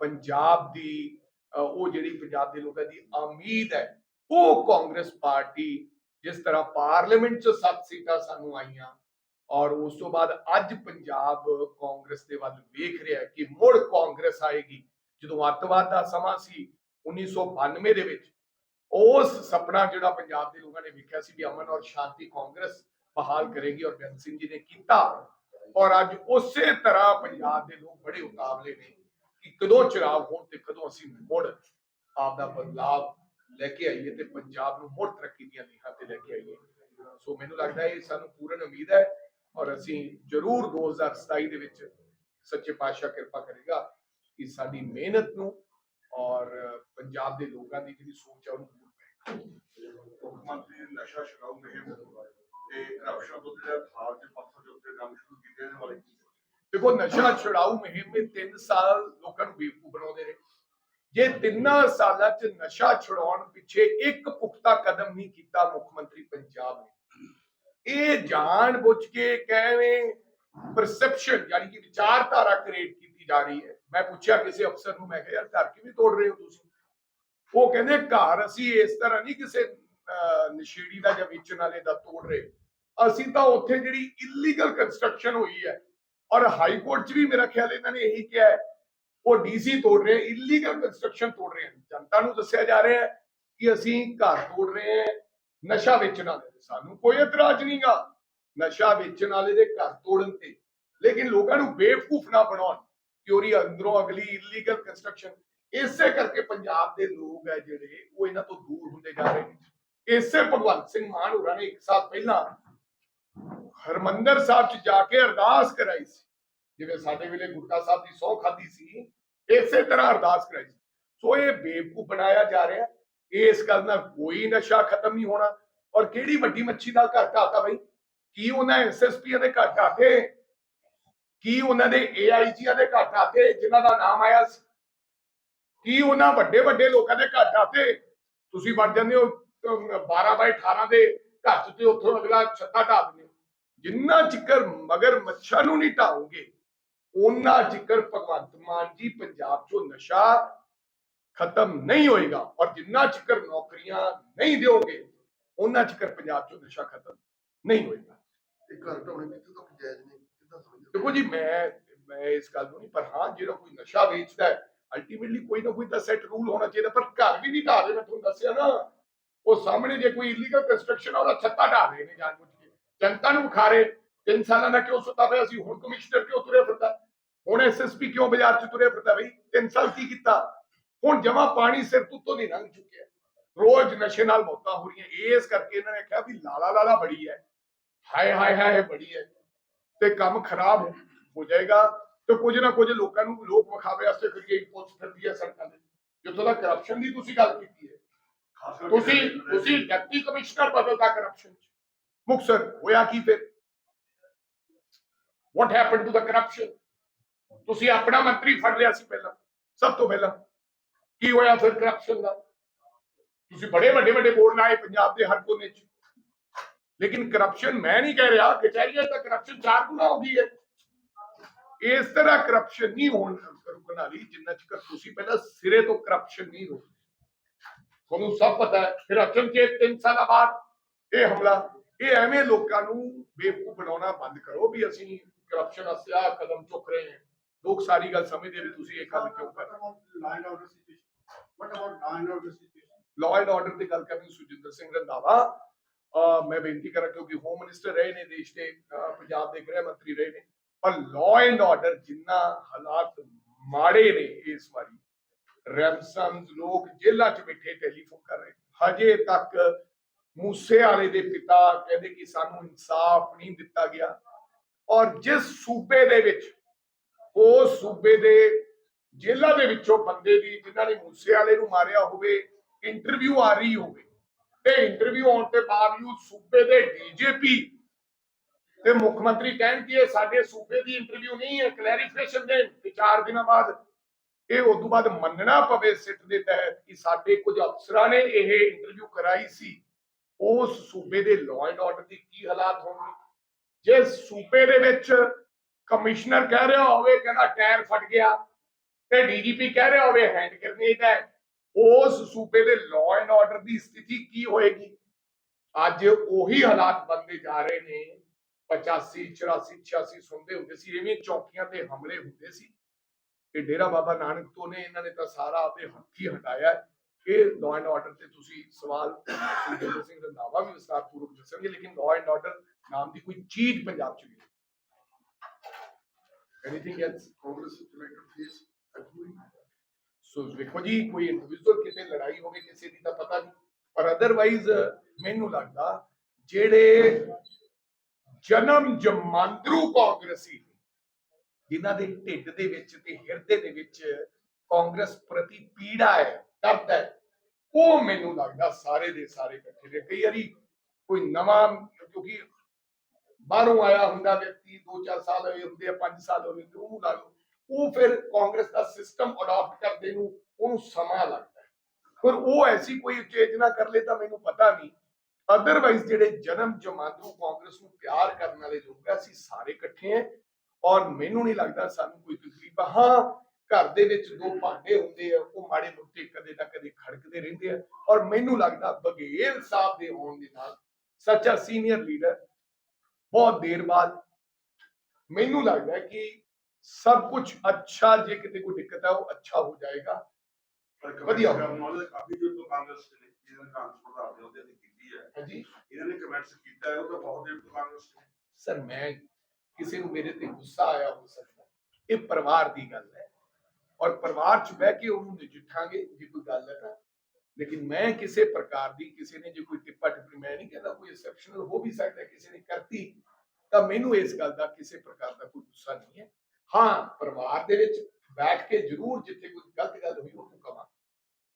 ਪੰਜਾਬ ਦੀ ਉਹ ਜਿਹੜੀ ਪੰਜਾਬ ਦੇ ਲੋਕਾਂ ਦੀ ਉਮੀਦ ਹੈ ਉਹ ਕਾਂਗਰਸ ਪਾਰਟੀ ਜਿਸ ਤਰ੍ਹਾਂ ਪਾਰਲੀਮੈਂਟ 'ਚ ਸੱਤ ਸੀਟਾਂ ਸਾਨੂੰ ਆਈਆਂ ਔਰ ਉਸ ਤੋਂ ਬਾਅਦ ਅੱਜ ਪੰਜਾਬ ਕਾਂਗਰਸ ਦੇ ਵੱਲ ਵੇਖ ਰਿਹਾ ਕਿ ਮੁੜ ਕਾਂਗਰਸ ਆਏਗੀ। ਜਦੋਂ ਅੱਤਵਾਦ ਦਾ ਸਮਾਂ ਸੀ 1992 ਦੇ ਵਿੱਚ, ਉਸ ਸੁਪਨਾ ਜਿਹੜਾ ਪੰਜਾਬ ਦੇ ਲੋਕਾਂ ਨੇ ਵੇਖਿਆ ਸੀ ਵੀ ਅਮਨ ਔਰ ਸ਼ਾਂਤੀ ਕਾਂਗਰਸ ਬਹਾਲ ਕਰੇਗੀ ਔਰ ਬੇਅੰਤ ਸਿੰਘ ਜੀ ਨੇ ਕੀਤਾ ਔਰ ਅੱਜ ਉਸੇ ਤਰ੍ਹਾਂ ਪੰਜਾਬ ਦੇ ਲੋਕ ਬੜੇ ਉਤਾਵਲੇ ਨੇ ਕਿ ਕਦੋਂ ਚੁਣਾਵ ਹੋਣ ਤੇ ਕਦੋਂ ਅਸੀਂ ਮੁੜ ਆਪ ਦਾ ਬਦਲਾਵ ਲੈ ਕੇ ਆਈਏ ਤੇ ਪੰਜਾਬ ਨੂੰ ਮੁੜ ਤਰੱਕੀ ਦੀਆਂ ਲੀਹਾਂ ਤੇ ਲੈ ਕੇ ਆਈਏ। ਸੋ ਮੈਨੂੰ ਲੱਗਦਾ ਇਹ ਸਾਨੂੰ ਪੂਰਨ ਉਮੀਦ ਹੈ ਔਰ ਅਸੀਂ ਜ਼ਰੂਰ 2027 ਦੇ ਵਿੱਚ ਸੱਚੇ ਪਾਤਸ਼ਾਹ ਕਿਰਪਾ ਕਰੇਗਾ ਕਿ ਸਾਡੀ ਮਿਹਨਤ ਨੂੰ ਔਰ ਪੰਜਾਬ ਦੇ ਲੋਕਾਂ ਦੀ ਜਿਹੜੀ ਸੋਚ ਹੈ ਉਹਨੂੰ ਦੂਰ ਪਏ ਮੁੱਖ ਮੰਤਰੀ ਨਸ਼ਾ ਛਡਾਊ ਮੁਹਿੰਮ ਤੇ ਕਰਪਸ਼ਨ ਤੋਂ ਜਿਹੜਾ ਖਾਲ ਦੇ ਪੱਥਰ ਦੇ ਉੱਤੇ ਕੰਮ ਸ਼ੁਰੂ ਕੀਤੇ ਕੀ ਸੋਚਦੇ? ਦੇਖੋ ਨਸ਼ਾ ਛੁਡਾਊ ਮੁਹਿੰਮ ਵਿੱਚ 3 ਸਾਲ ਲੋਕਾਂ ਨੂੰ ਬੇਵਕੂਫ ਬਣਾਉਂਦੇ ਰਹੇ। ਜੇ ਤਿੰਨਾਂ ਸਾਲਾਂ 'ਚ ਨਸ਼ਾ ਛੁਡਾਉਣ ਪਿੱਛੇ ਇੱਕ ਪੁਖਤਾ ਕਦਮ ਨਹੀਂ ਕੀਤਾ ਮੁੱਖ ਮੰਤਰੀ ਪੰਜਾਬ ਨੇ ਇਹ ਜਾਣ ਬੁੱਝ ਕੇ ਕਿਵੇਂ ਪਰਸੈਪਸ਼ਨ ਯਾਨੀ ਕਿ ਵਿਚਾਰਧਾਰਾ ਕ੍ਰੀਏਟ ਕੀਤੀ ਜਾ ਰਹੀ ਹੈ? ਮੈਂ ਪੁੱਛਿਆ ਕਿਸੇ ਅਫਸਰ ਨੂੰ ਮੈਂ ਕਿਹਾ ਯਾਰ ਘਰ ਕਿਵੇਂ ਤੋੜ ਰਹੇ ਹੋ ਤੁਸੀਂ? ਉਹ ਕਹਿੰਦੇ ਘਰ ਅਸੀਂ ਇਸ ਤਰ੍ਹਾਂ ਨਹੀਂ ਕਿਸੇ ਅਹ, ਨਸ਼ੇੜੀ ਦਾ ਜਾਂ ਵੇਚਣ ਵਾਲੇ ਦਾ ਤੋੜ ਰਹੇ। ਅਸੀਂ ਤਾਂ ਉੱਥੇ ਜਿਹੜੀ ਇਲੀਗਲ ਕੰਸਟਰਕਸ਼ਨ ਹੋਈ ਹੈ ਔਰ ਹਾਈ ਕੋਰਟ 'ਚ ਵੀ ਮੇਰਾ ਖਿਆਲ ਇਹਨਾਂ ਨੇ ਇਹੀ ਕਿਹਾ ਹੈ ਉਹ ਡੀਸੀ ਤੋੜ ਰਹੇ ਇਲੀਗਲ ਕੰਸਟਰਕਸ਼ਨ ਤੋੜ ਰਹੇ ਹਨ। ਜਨਤਾ ਨੂੰ ਦੱਸਿਆ ਜਾ ਰਿਹਾ ਹੈ ਕਿ ਅਸੀਂ ਘਰ ਤੋੜ ਰਹੇ ਹਾਂ, ਨਸ਼ਾ ਵੇਚਣ ਵਾਲੇ ਸਾਨੂੰ ਕੋਈ ਇਤਰਾਜ਼ ਨਹੀਂਗਾ ਨਸ਼ਾ ਵੇਚਣ ਵਾਲੇ ਦੇ ਘਰ ਤੋੜਨ ਤੇ। ਲੇਕਿਨ ਲੋਕਾਂ ਨੂੰ ਬੇਵਕੂਫ ਨਾ ਬਣਾਉਣ, ਕਿ ਉਹਦੀ ਅੰਦਰੋਂ ਅਗਲੀ ਇਲੀਗਲ ਕੰਸਟਰਕਸ਼ਨ ਇਸੇ ਕਰਕੇ ਪੰਜਾਬ ਦੇ ਲੋਕ ਹੈ ਜਿਹੜੇ, ਉਹ ਇਹਨਾਂ ਤੋਂ ਦੂਰ ਹੁੰਦੇ ਜਾ ਰਹੇ ਨੇ। ਇਸੇ ਭਗਵੰਤ ਸਿੰਘ ਮਾਨ ਹੋਰਾਂ ਨੇ ਇੱਕ ਸਾਲ ਪਹਿਲਾਂ ਹਰਮੰਦਰ ਸਾਹਿਬ ਚ ਜਾ ਕੇ ਅਰਦਾਸ ਕਰਾਈ ਸੀ। ਜਿਵੇਂ ਸਾਡੇ ਵੇਲੇ ਗੁਰਕਾ ਸਾਹਿਬ ਦੀ ਸੌ ਖਾਦੀ ਸੀ ਇਸੇ ਤਰ੍ਹਾਂ ਅਰਦਾਸ ਕਰਾਈ ਸੀ। ਸੋ ਇਹ ਬੇਵਕੂਫ ਬਣਾਇਆ ਜਾ ਰਿਹਾ ਇਸ ਗੱਲ ਨਾਲ ਕੋਈ ਨਸ਼ਾ ਖਤਮ ਨਹੀਂ ਹੋਣਾ। ਔਰ ਕਿਹੜੀ ਵੱਡੀ ਮੱਛੀ ਦਾ ਘਰ ਢਾਤਾ ਬਈ? ਕੀ ਉਹਨਾਂ ਐਸਐਸਪੀ ਦੇ ਘਰ ਢਾਤੇ ਕੀ ਉਹਨਾਂ ਦੇ ਏਆਈਜੀ ਦੇ ਘਰ ਢਾਤੇ ਜਿਨ੍ਹਾਂ ਦਾ ਨਾਮ ਆਇਆ ਸੀ? ਕੀ ਉਹਨਾਂ ਵੱਡੇ ਵੱਡੇ ਲੋਕਾਂ ਦੇ ਘਰ ਢਾਤੇ ਤੁਸੀਂ ਵੱਡ ਜਾਂਦੇ ਹੋ ਅਮ, 12 ਬਾਈ 18 ਦੇ ਘਰ ਚ ਤੇ ਉੱਥੋਂ ਅਗਲਾ ਛੱਤਾ ਢਾ ਦਿੰਦੇ ਹੋ। ਜਿੰਨਾ ਚਿਕਰ ਮਗਰ ਮੱਛਾ ਨੂੰ ਨਹੀਂ ਢਾਓਗੇ ਉਹਨਾਂ ਚਿਕਰ ਭਗਵੰਤ ਮਾਨ ਜੀ ਪੰਜਾਬ ਚੋਂ ਨਸ਼ਾ ਖਤਮ ਨਹੀਂ ਹੋਏਗਾ ਔਰ ਜਿੰਨਾ ਚਿਕਰ ਨੌਕਰੀਆਂ ਨਹੀਂ ਦਿਓਗੇ ਉਹਨਾਂ ਚਿਕਰ ਪੰਜਾਬ ਚੋਂ ਨਸ਼ਾ ਖਤਮ ਨਹੀਂ ਹੋਏਗਾ। ਇਹ ਘਰ ਢਾਉਣੇ ਕਿੱਥੇ ਤੱਕ ਜਾਇਜ਼ ਨੇ ਕਿੱਦਾਂ ਸਮਝਦੇ ਦੇਖੋ ਜੀ ਮੈਂ ਮੈਂ ਇਸ ਗੱਲ ਨੂੰ ਨਹੀਂ ਪਰ ਹਾਂ ਜਿਹੜਾ ਕੋਈ ਨਸ਼ਾ ਵੇਚਦਾ ਹੈ ਅਲਟੀਮੇਟਲੀ ਕੋਈ ਨਾ ਕੋਈ ਤਾਂ ਸੈੱਟ ਰੂਲ ਹੋਣਾ ਚਾਹੀਦਾ ਪਰ ਘਰ ਵੀ ਨਹੀਂ ਢਾ ਰਹੇ ਮੈਂ ਤੁਹਾਨੂੰ ਦੱਸਿਆ ਨਾ। ਉਹ ਸਾਹਮਣੇ ਜੇ ਕੋਈ ਇਲੀਗਲ ਕੰਸਟਰਕਸ਼ਨ ਆ ਉਹਦਾ ਛੱਤਾ ਢਾ ਰਹੇ ਨੇ ਜਾਣ ਬੁੱਝ ਕੇ। ਜਨਤਾ ਨੂੰ ਵਿਖਾ ਰਹੇ। ਤਿੰਨ ਸਾਲਾਂ ਦਾ ਕਿਉਂ ਸੁੱਤਾ ਪਿਆ ਸੀ ਹੁਣ ਕਮਿਸ਼ਨਰ ਕਿਉਂ ਤੁਰਿਆ ਫਿਰਦਾ ਹੁਣ ਐਸਐਸਪੀ ਕਿਉਂ ਬਾਜ਼ਾਰ 'ਚ ਤੁਰਿਆ ਫਿਰਦਾ ਬਈ ਤਿੰਨ ਸਾਲ ਕੀ ਕੀਤਾ ਹੁਣ ਜਮਾ ਪਾਣੀ ਸਿਰ ਤੋਂ ਤੋਂ ਨਹੀਂ ਲੰਘ ਚੁੱਕਿਆ ਰੋਜ਼ ਨਸ਼ੇ ਨਾਲ ਮੌਤਾਂ ਹੋ ਰਹੀਆਂ ਇਸ ਕਰਕੇ ਇਹਨਾਂ ਨੇ ਕਿਹਾ ਵੀ ਲਾਲਾ ਲਾਲਾ ਬੜੀ ਹੈ ਹਾਏ ਹਾਏ ਹਾਏ ਬੜੀ ਹੈ ਤੇ ਕੰਮ ਖਰਾਬ ਹੋ ਜਾਏਗਾ ਤੇ ਕੁਝ ਨਾ ਕੁਝ ਲੋਕਾਂ ਨੂੰ ਲੋਕ ਵਿਖਾਵੇ ਵਾਸਤੇ ਕਰੀਏ ਪੁੱਛ ਫਿਰਦੀ ਹੈ ਸੜਕਾਂ ਤੇ ਜਿੱਥੋਂ ਤੱਕ ਕਰਪਸ਼ਨ ਦੀ ਤੁਸੀਂ ਗੱਲ ਕੀਤੀ ਹੈ ਖਾਸ ਕਰਕੇ ਤੁਸੀਂ ਜਿਹੜੇ- ਤੁਸੀਂ ਡਿਪਟੀ ਕਮਿਸ਼ਨਰ ਬਦਲਦਾ ਕਰਪਸ਼ਨ ਚ ਮੁਕਸਰ ਹੋਇਆ ਕੀ ਫਿਰ what happened to the corruption ਤੁਸੀਂ ਆਪਣਾ ਮੰਤਰੀ ਫੜ ਲਿਆ ਸੀ ਪਹਿਲਾਂ, ਸਭ ਤੋਂ ਪਹਿਲਾਂ। ਕੀ ਹੋਇਆ ਫਿਰ ਕਰਪਸ਼ਨ ਦਾ? ਤੁਸੀਂ ਬੜੇ ਵੱਡੇ ਵੱਡੇ ਬੋਰਡ ਲਾਏ ਪੰਜਾਬ ਦੇ ਹਰ ਕੋਨੇ ਚ। ਲੇਕਿਨ ਕਰਪਸ਼ਨ ਮੈਂ ਨਹੀਂ ਕਹਿ ਰਿਹਾ, ਕਚਹਿਰੀਆਂ ਤਾਂ ਕਰਪਸ਼ਨ ਚਾਰ ਗੁਣਾ ਹੋ ਗਈ ਹੈ। ਇਸ ਤਰ੍ਹਾਂ ਕਰਪਸ਼ਨ ਨਹੀਂ ਹੋਣ ਰੁਕਣ ਵਾਲੀ ਜਿੰਨਾ ਚਿਰ ਤੁਸੀਂ ਪਹਿਲਾਂ ਸਿਰੇ ਤੋਂ ਕਰਪਸ਼ਨ ਨਹੀਂ ਰੋਕਦੇ ਤੁਹਾਨੂੰ ਸਭ ਪਤਾ ਹੈ, ਫਿਰ ਅਚਨਚੇਤ ਤਿੰਨ ਸਾਲਾਂ ਬਾਅਦ ਇਹ ਹਮਲਾ। ਇਹ ਐਵੇਂ ਲੋਕਾਂ ਨੂੰ ਬੇਵਕੂਫ ਬਣਾਉਣਾ ਬੰਦ ਕਰੋ ਵੀ ਅਸੀਂ ਕਰਪਸ਼ਨ ਵਾਸਤੇ ਆਹ ਕਦਮ ਚੁੱਕ ਰਹੇ ਹਾਂ ਲੋਕ ਸਾਰੀ ਗੱਲ ਸਮਝਦੇ ਵੀ ਤੁਸੀਂ ਇਹ ਕੰਮ ਕਿਉਂ ਕਰ? ਲਾਅ ਐਂਡ ਆਰਡਰ ਦੀ ਗੱਲ ਕਰਨੀ ਸੁਜਿੰਦਰ ਸਿੰਘ ਰੰਧਾਵਾ। ਮੈਂ ਬੇਨਤੀ ਕਰਾਂ ਕਿਉਂਕਿ ਹੋਮ ਮਿਨਿਸਟਰ ਰਹੇ ਨੇ ਦੇਸ਼ ਦੇ ਪੰਜਾਬ ਦੇ ਗ੍ਰਹਿ ਮੰਤਰੀ ਰਹੇ ਨੇ। ਪਰ ਲਾਅ ਐਂਡ ਆਰਡਰ ਜਿੰਨਾ ਹਾਲਾਤ ਮਾੜੇ ਨੇ ਇਸ ਵਾਰੀ ਰੈਮਸਨ ਲੋਕ ਜੇਲ੍ਹਾਂ 'ਚ ਬੈਠੇ ਟੈਲੀਫੋਨ ਕਰ ਰਹੇ ਹਜੇ ਤੱਕ ਮੂਸੇ ਵਾਲੇ ਦੇ ਪਿਤਾ ਕਹਿੰਦੇ ਕਿ ਸਾਨੂੰ ਇਨਸਾਫ ਨਹੀਂ ਦਿੱਤਾ ਗਿਆ। ਔਰ ਜਿਸ ਸੂਬੇ ਦੇ ਵਿੱਚ ਉਸ ਸੂਬੇ ਦੇ ਜੇਲ੍ਹਾਂ ਦੇ ਵਿੱਚੋਂ ਬੰਦੇ ਦੀ, ਜਿਨ੍ਹਾਂ ਨੇ ਮੂਸੇ ਵਾਲੇ ਨੂੰ ਮਾਰਿਆ ਹੋਵੇ ਇੰਟਰਵਿਊ ਆ ਰਹੀ ਹੋਵੇ, ਤੇ ਇੰਟਰਵਿਊ ਆਉਣ ਤੇ ਬਾਵਜੂਦ ਸੂਬੇ ਦੇ ਡੀਜੀਪੀ ਤੇ ਮੁੱਖ ਮੰਤਰੀ ਕਹਿਣ ਕਿ ਇਹ ਸਾਡੇ ਸੂਬੇ ਦੀ ਇੰਟਰਵਿਊ ਨਹੀਂ ਹੈ ਕਲੈਰੀਫਿਕੇਸ਼ਨ ਦੇਣ। ਤੇ ਦਿਨਾਂ ਬਾਅਦ ਇਹ ਉਸ ਤੋਂ ਬਾਅਦ ਮੰਨਣਾ ਪਵੇ ਸਿੱਟ ਦੇ ਤਹਿਤ ਕਿ ਸਾਡੇ ਕੁਝ ਅਫਸਰਾਂ ਨੇ ਇਹ ਇੰਟਰਵਿਊ ਕਰਾਈ ਸੀ। ਉਸ ਸੂਬੇ ਦੇ ਲਾਅ ਐਂਡ ਆਰਡਰ ਦੀ ਕੀ ਹਾਲਾਤ ਹੋਣਗੇ? ਜੇ ਸੂਬੇ ਦੇ ਵਿੱਚ ਕਮਿਸ਼ਨਰ ਕਹਿ ਰਿਹਾ ਹੋਵੇ, ਕਹਿੰਦਾ ਟਾਇਰ ਫਟ ਗਿਆ ਤੇ ਡੀਜੀਪੀ ਕਹਿ ਰਿਹਾ ਹੋਵੇ ਹੈਂਡ ਗ੍ਰੇਨੇਡ ਹੈ, ਉਸ ਸੂਬੇ ਦੇ ਲਾਅ ਐਂਡ ਆਰਡਰ ਦੀ ਸਥਿਤੀ ਕੀ ਹੋਏਗੀ? ਅੱਜ ਉਹੀ ਹਾਲਾਤ ਬਣਦੇ ਜਾ ਰਹੇ ਨੇ। 85 84 86 ਸੁਣਦੇ ਹੁੰਦੇ ਸੀ ਐਵੇਂ ਚੌਕੀਆਂ ਤੇ ਹਮਲੇ ਹੁੰਦੇ ਸੀ ਤੇ ਡੇਰਾ ਬਾਬਾ ਨਾਨਕ ਤੋਂ ਨੇ, ਇਹਨਾਂ ਨੇ ਤਾਂ ਸਾਰਾ ਆਪਣੇ ਹੱਥੀ ਹਟਾਇਆ। ਇਹ ਲਾਅ ਐਂਡ ਆਰਡਰ ਤੇ ਤੁਸੀਂ ਸਵਾਲ ਸੁਖਜਿੰਦਰ ਸਿੰਘ ਰੰਧਾਵਾ ਵੀ ਵਿਸਤਾਰਪੂਰਵਕ ਦੱਸਣਗੇ ਲੇਕਿਨ ਲਾਅ ਐਂਡ ਆਰਡਰ ਨਾਮ ਦੀ ਕੋਈ ਚੀਜ਼ ਪੰਜਾਬ ਚ ਨਹੀਂ anything else to face accusing. So ਵੇਖੋ ਜੀ ਕੋਈ ਇੰਡੀਵਿਜੂਅਲ ਕਿਤੇ ਲੜਾਈ ਹੋਵੇ ਕਿਸੇ ਦੀ ਤਾਂ ਪਤਾ ਨਹੀਂ ਪਰ ਅਦਰਵਾਈਜ਼ ਮੈਨੂੰ ਲੱਗਦਾ ਜਿਹੜੇ ਜਨਮ ਜਮਾਂਦਰੂ ਕਾਂਗਰਸੀ ਜਿਨ੍ਹਾਂ ਦੇ ਢਿੱਡ ਦੇ ਵਿੱਚ ਤੇ ਹਿਰਦੇ ਦੇ ਵਿੱਚ ਕਾਂਗਰਸ ਪ੍ਰਤੀ ਪੀੜਾ ਹੈ ਦਰਦ ਹੈ। ਉਹ ਮੈਨੂੰ ਲੱਗਦਾ ਸਾਰੇ ਦੇ ਸਾਰੇ ਇਕੱਠੇ ਨੇ। ਕਈ ਵਾਰੀ ਕੋਈ ਨਵਾਂ, ਕਿਉਂਕਿ ਬਾਹਰੋਂ ਆਇਆ ਹੁੰਦਾ ਵਿਅਕਤੀ 2-4 ਸਾਲ ਹੋਏ ਹੁੰਦੇ ਆ 5 ਸਾਲ ਹੋਏ ਹੁੰਦੇ ਉਹਨੂੰ ਲਾ ਉਹ ਫਿਰ ਕਾਂਗਰਸ ਦਾ ਸਿਸਟਮ ਅਡਾਪਟ ਕਰਦੇ ਨੂੰ ਉਹਨੂੰ ਸਮਾਂ ਲੱਗਦਾ ਪਰ ਉਹ ਐਸੀ ਕੋਈ ਉਚੇਜਨਾ ਕਰ ਲੇ ਤਾਂ ਮੈਨੂੰ ਪਤਾ ਨਹੀਂ। ਅਦਰਵਾਈਜ਼ ਜਿਹੜੇ ਜਨਮ ਜਮਾਂਦਰੂ ਕਾਂਗਰਸ ਨੂੰ ਪਿਆਰ ਕਰਨ ਵਾਲੇ ਲੋਕ ਆ, ਅਸੀਂ ਸਾਰੇ ਇਕੱਠੇ ਆ। ਔਰ ਮੈਨੂੰ ਨਹੀਂ ਲੱਗਦਾ ਸਾਨੂੰ ਕੋਈ ਤਕਲੀਫ ਹਾਂ ਘਰ ਦੇ ਵਿੱਚ ਦੋ ਭਾਂਡੇ ਹੁੰਦੇ ਆ ਉਹ ਮਾੜੇ ਮੋਟੇ ਕਦੇ ਨਾ ਕਦੇ ਖੜਕਦੇ ਰਹਿੰਦੇ ਆ ਔਰ ਮੈਨੂੰ ਲੱਗਦਾ ਬਘੇਲ ਸਾਹਿਬ ਦੇ ਹੋਣ ਦੇ ਨਾਲ ਸੱਚਾ ਸੀਨੀਅਰ ਲੀਡਰ ਬਹੁਤ ਦੇਰ ਬਾਅਦ ਮੈਨੂੰ ਲੱਗਦਾ ਕਿ ਸਭ ਕੁਝ ਅੱਛਾ ਜੇ ਕਿਤੇ ਕੋਈ ਦਿੱਕਤ ਹੈ ਉਹ ਅੱਛਾ ਹੋ ਜਾਏਗਾ। ਵਧੀਆ। ਉਹਨਾਂ ਦੇ ਕਾਫੀ ਦਿਨ ਤੋਂ ਕਾਂਗਰਸ ਦੇ ਨੇ ਇਹਨਾਂ ਨੇ ਕਾਂਗਰਸ ਪ੍ਰਧਾਨ ਦੇ ਉਹਦੇ ਤੇ ਕੀਤੀ ਹੈ। ਹਾਂਜੀ। ਇਹਨਾਂ ਨੇ ਕਮੈਂਟਸ ਕੀਤਾ ਹੈ ਉਹ ਤਾਂ ਬਹੁਤ ਦਿਨ ਤੋਂ ਕਾਂਗਰਸ ਨੇ। ਸਰ ਮੈਂ ਕਿਸੇ ਨੂੰ ਮੇਰੇ ਤੇ ਗੁੱਸਾ ਆਇਆ ਹੋ ਸਕਦਾ। ਇਹ ਪਰਿਵਾਰ ਦੀ ਗੱਲ ਹੈ। ਔਰ ਪਰਿਵਾਰ ਚ ਬਹਿ ਕੇ ਉਹਨੂੰ ਨਜਿੱਠਾਂਗੇ, ਜੇ ਕੋਈ ਗੱਲ ਹੈ ਤਾਂ। ਲੇਕਿਨ ਮੈਂ ਕਿਸੇ ਪ੍ਰਕਾਰ ਦੀ, ਕਿਸੇ ਨੇ ਜੇ ਕੋਈ ਟਿੱਪਾ ਟਿੱਪਣੀ, ਮੈਂ ਨਹੀਂ ਕਹਿੰਦਾ ਕੋਈ ਐਕਸੈਪਸ਼ਨਲ ਹੋ ਵੀ ਸਕਦਾ, ਕਿਸੇ ਨੇ ਕਰਤੀ, ਤਾਂ ਮੈਨੂੰ ਇਸ ਗੱਲ ਦਾ ਕਿਸੇ ਪ੍ਰਕਾਰ ਦਾ ਕੋਈ ਗੁੱਸਾ ਨਹੀਂ ਹੈ। ਹਾਂ, ਪਰਿਵਾਰ ਦੇ ਵਿੱਚ ਬੈਠ ਕੇ ਜ਼ਰੂਰ ਜਿੱਥੇ ਕੋਈ ਗਲਤ ਗੱਲ ਹੋਈ, ਉਹਨੂੰ ਕਵਾਂ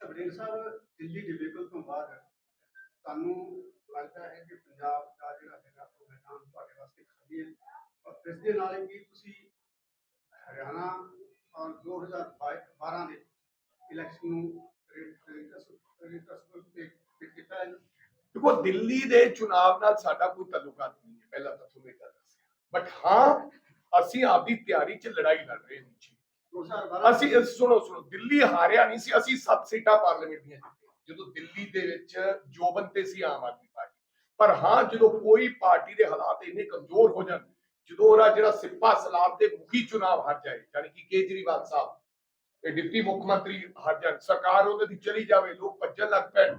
ਵਡੇਰ ਸਾਹਿਬ, ਦਿੱਲੀ ਡਿਬੇਕਲ ਤੋਂ ਬਾਅਦ ਤੁਹਾਨੂੰ ਲੱਗਦਾ ਹੈ ਕਿ ਪੰਜਾਬ ਦਾ ਜਿਹੜਾ ਹੈਗਾ ਉਹ ਮੈਦਾਨ ਤੁਹਾਡੇ ਵਾਸਤੇ ਖਾਲੀ ਹੈ? ਔਰ ਇਸ ਦੇ ਨਾਲ ਹੀ ਕੀ ਤੁਸੀਂ ਹਰਿਆਣਾ ਔਰ 2012 ਦੇ ਇਲੈਕਸ਼ਨ ਨੂੰ ਦੇਖੋ ਦਿੱਲੀ ਦੇ ਚੁਣਾਵ ਨਾਲ ਸਾਡਾ ਕੋਈ ਤਾਲੁਕਾਤ ਨਹੀਂ ਹੈ। ਪਹਿਲਾਂ ਤਾਂ ਤੁਹਾਨੂੰ ਇਹ ਗੱਲ ਬਟ ਹਾਂ ਅਸੀਂ ਆਪਦੀ ਤਿਆਰੀ 'ਚ ਲੜਾਈ ਲੜ ਰਹੇ ਹਾਂ ਜੀ। 2012 ਅਸੀਂ ਸੁਣੋ ਸੁਣੋ ਦਿੱਲੀ ਹਾਰਿਆ ਨਹੀਂ ਸੀ ਅਸੀਂ ਸੱਤ ਸੀਟਾਂ ਪਾਰਲੀਮੈਂਟ ਦੀਆਂ ਜਦੋਂ ਦਿੱਲੀ ਦੇ ਵਿੱਚ ਜੋਬਨ ਤੇ ਸੀ ਆਮ ਆਦਮੀ ਪਾਰਟੀ। ਪਰ ਹਾਂ ਜਦੋਂ ਕੋਈ ਪਾਰਟੀ ਦੇ ਹਾਲਾਤ ਇੰਨੇ ਕਮਜ਼ੋਰ ਹੋ ਜਾਣ ਜਦੋਂ ਉਹਦਾ ਜਿਹੜਾ ਸਿੱਪਾ ਸਲਾਬ ਦੇ ਮੁਖੀ ਚੁਣਾਵ ਹਾਰ ਜਾਏ, ਯਾਨੀ ਕਿ ਕੇਜਰੀਵਾਲ ਸਾਹਿਬ ਤੇ ਡਿਪਟੀ ਮੁੱਖ ਮੰਤਰੀ ਹਾਰ ਜਾਣ, ਸਰਕਾਰ ਉਹਨਾਂ ਦੀ ਚਲੀ ਜਾਵੇ, ਲੋਕ ਭੱਜਣ ਲੱਗ ਪੈਣ,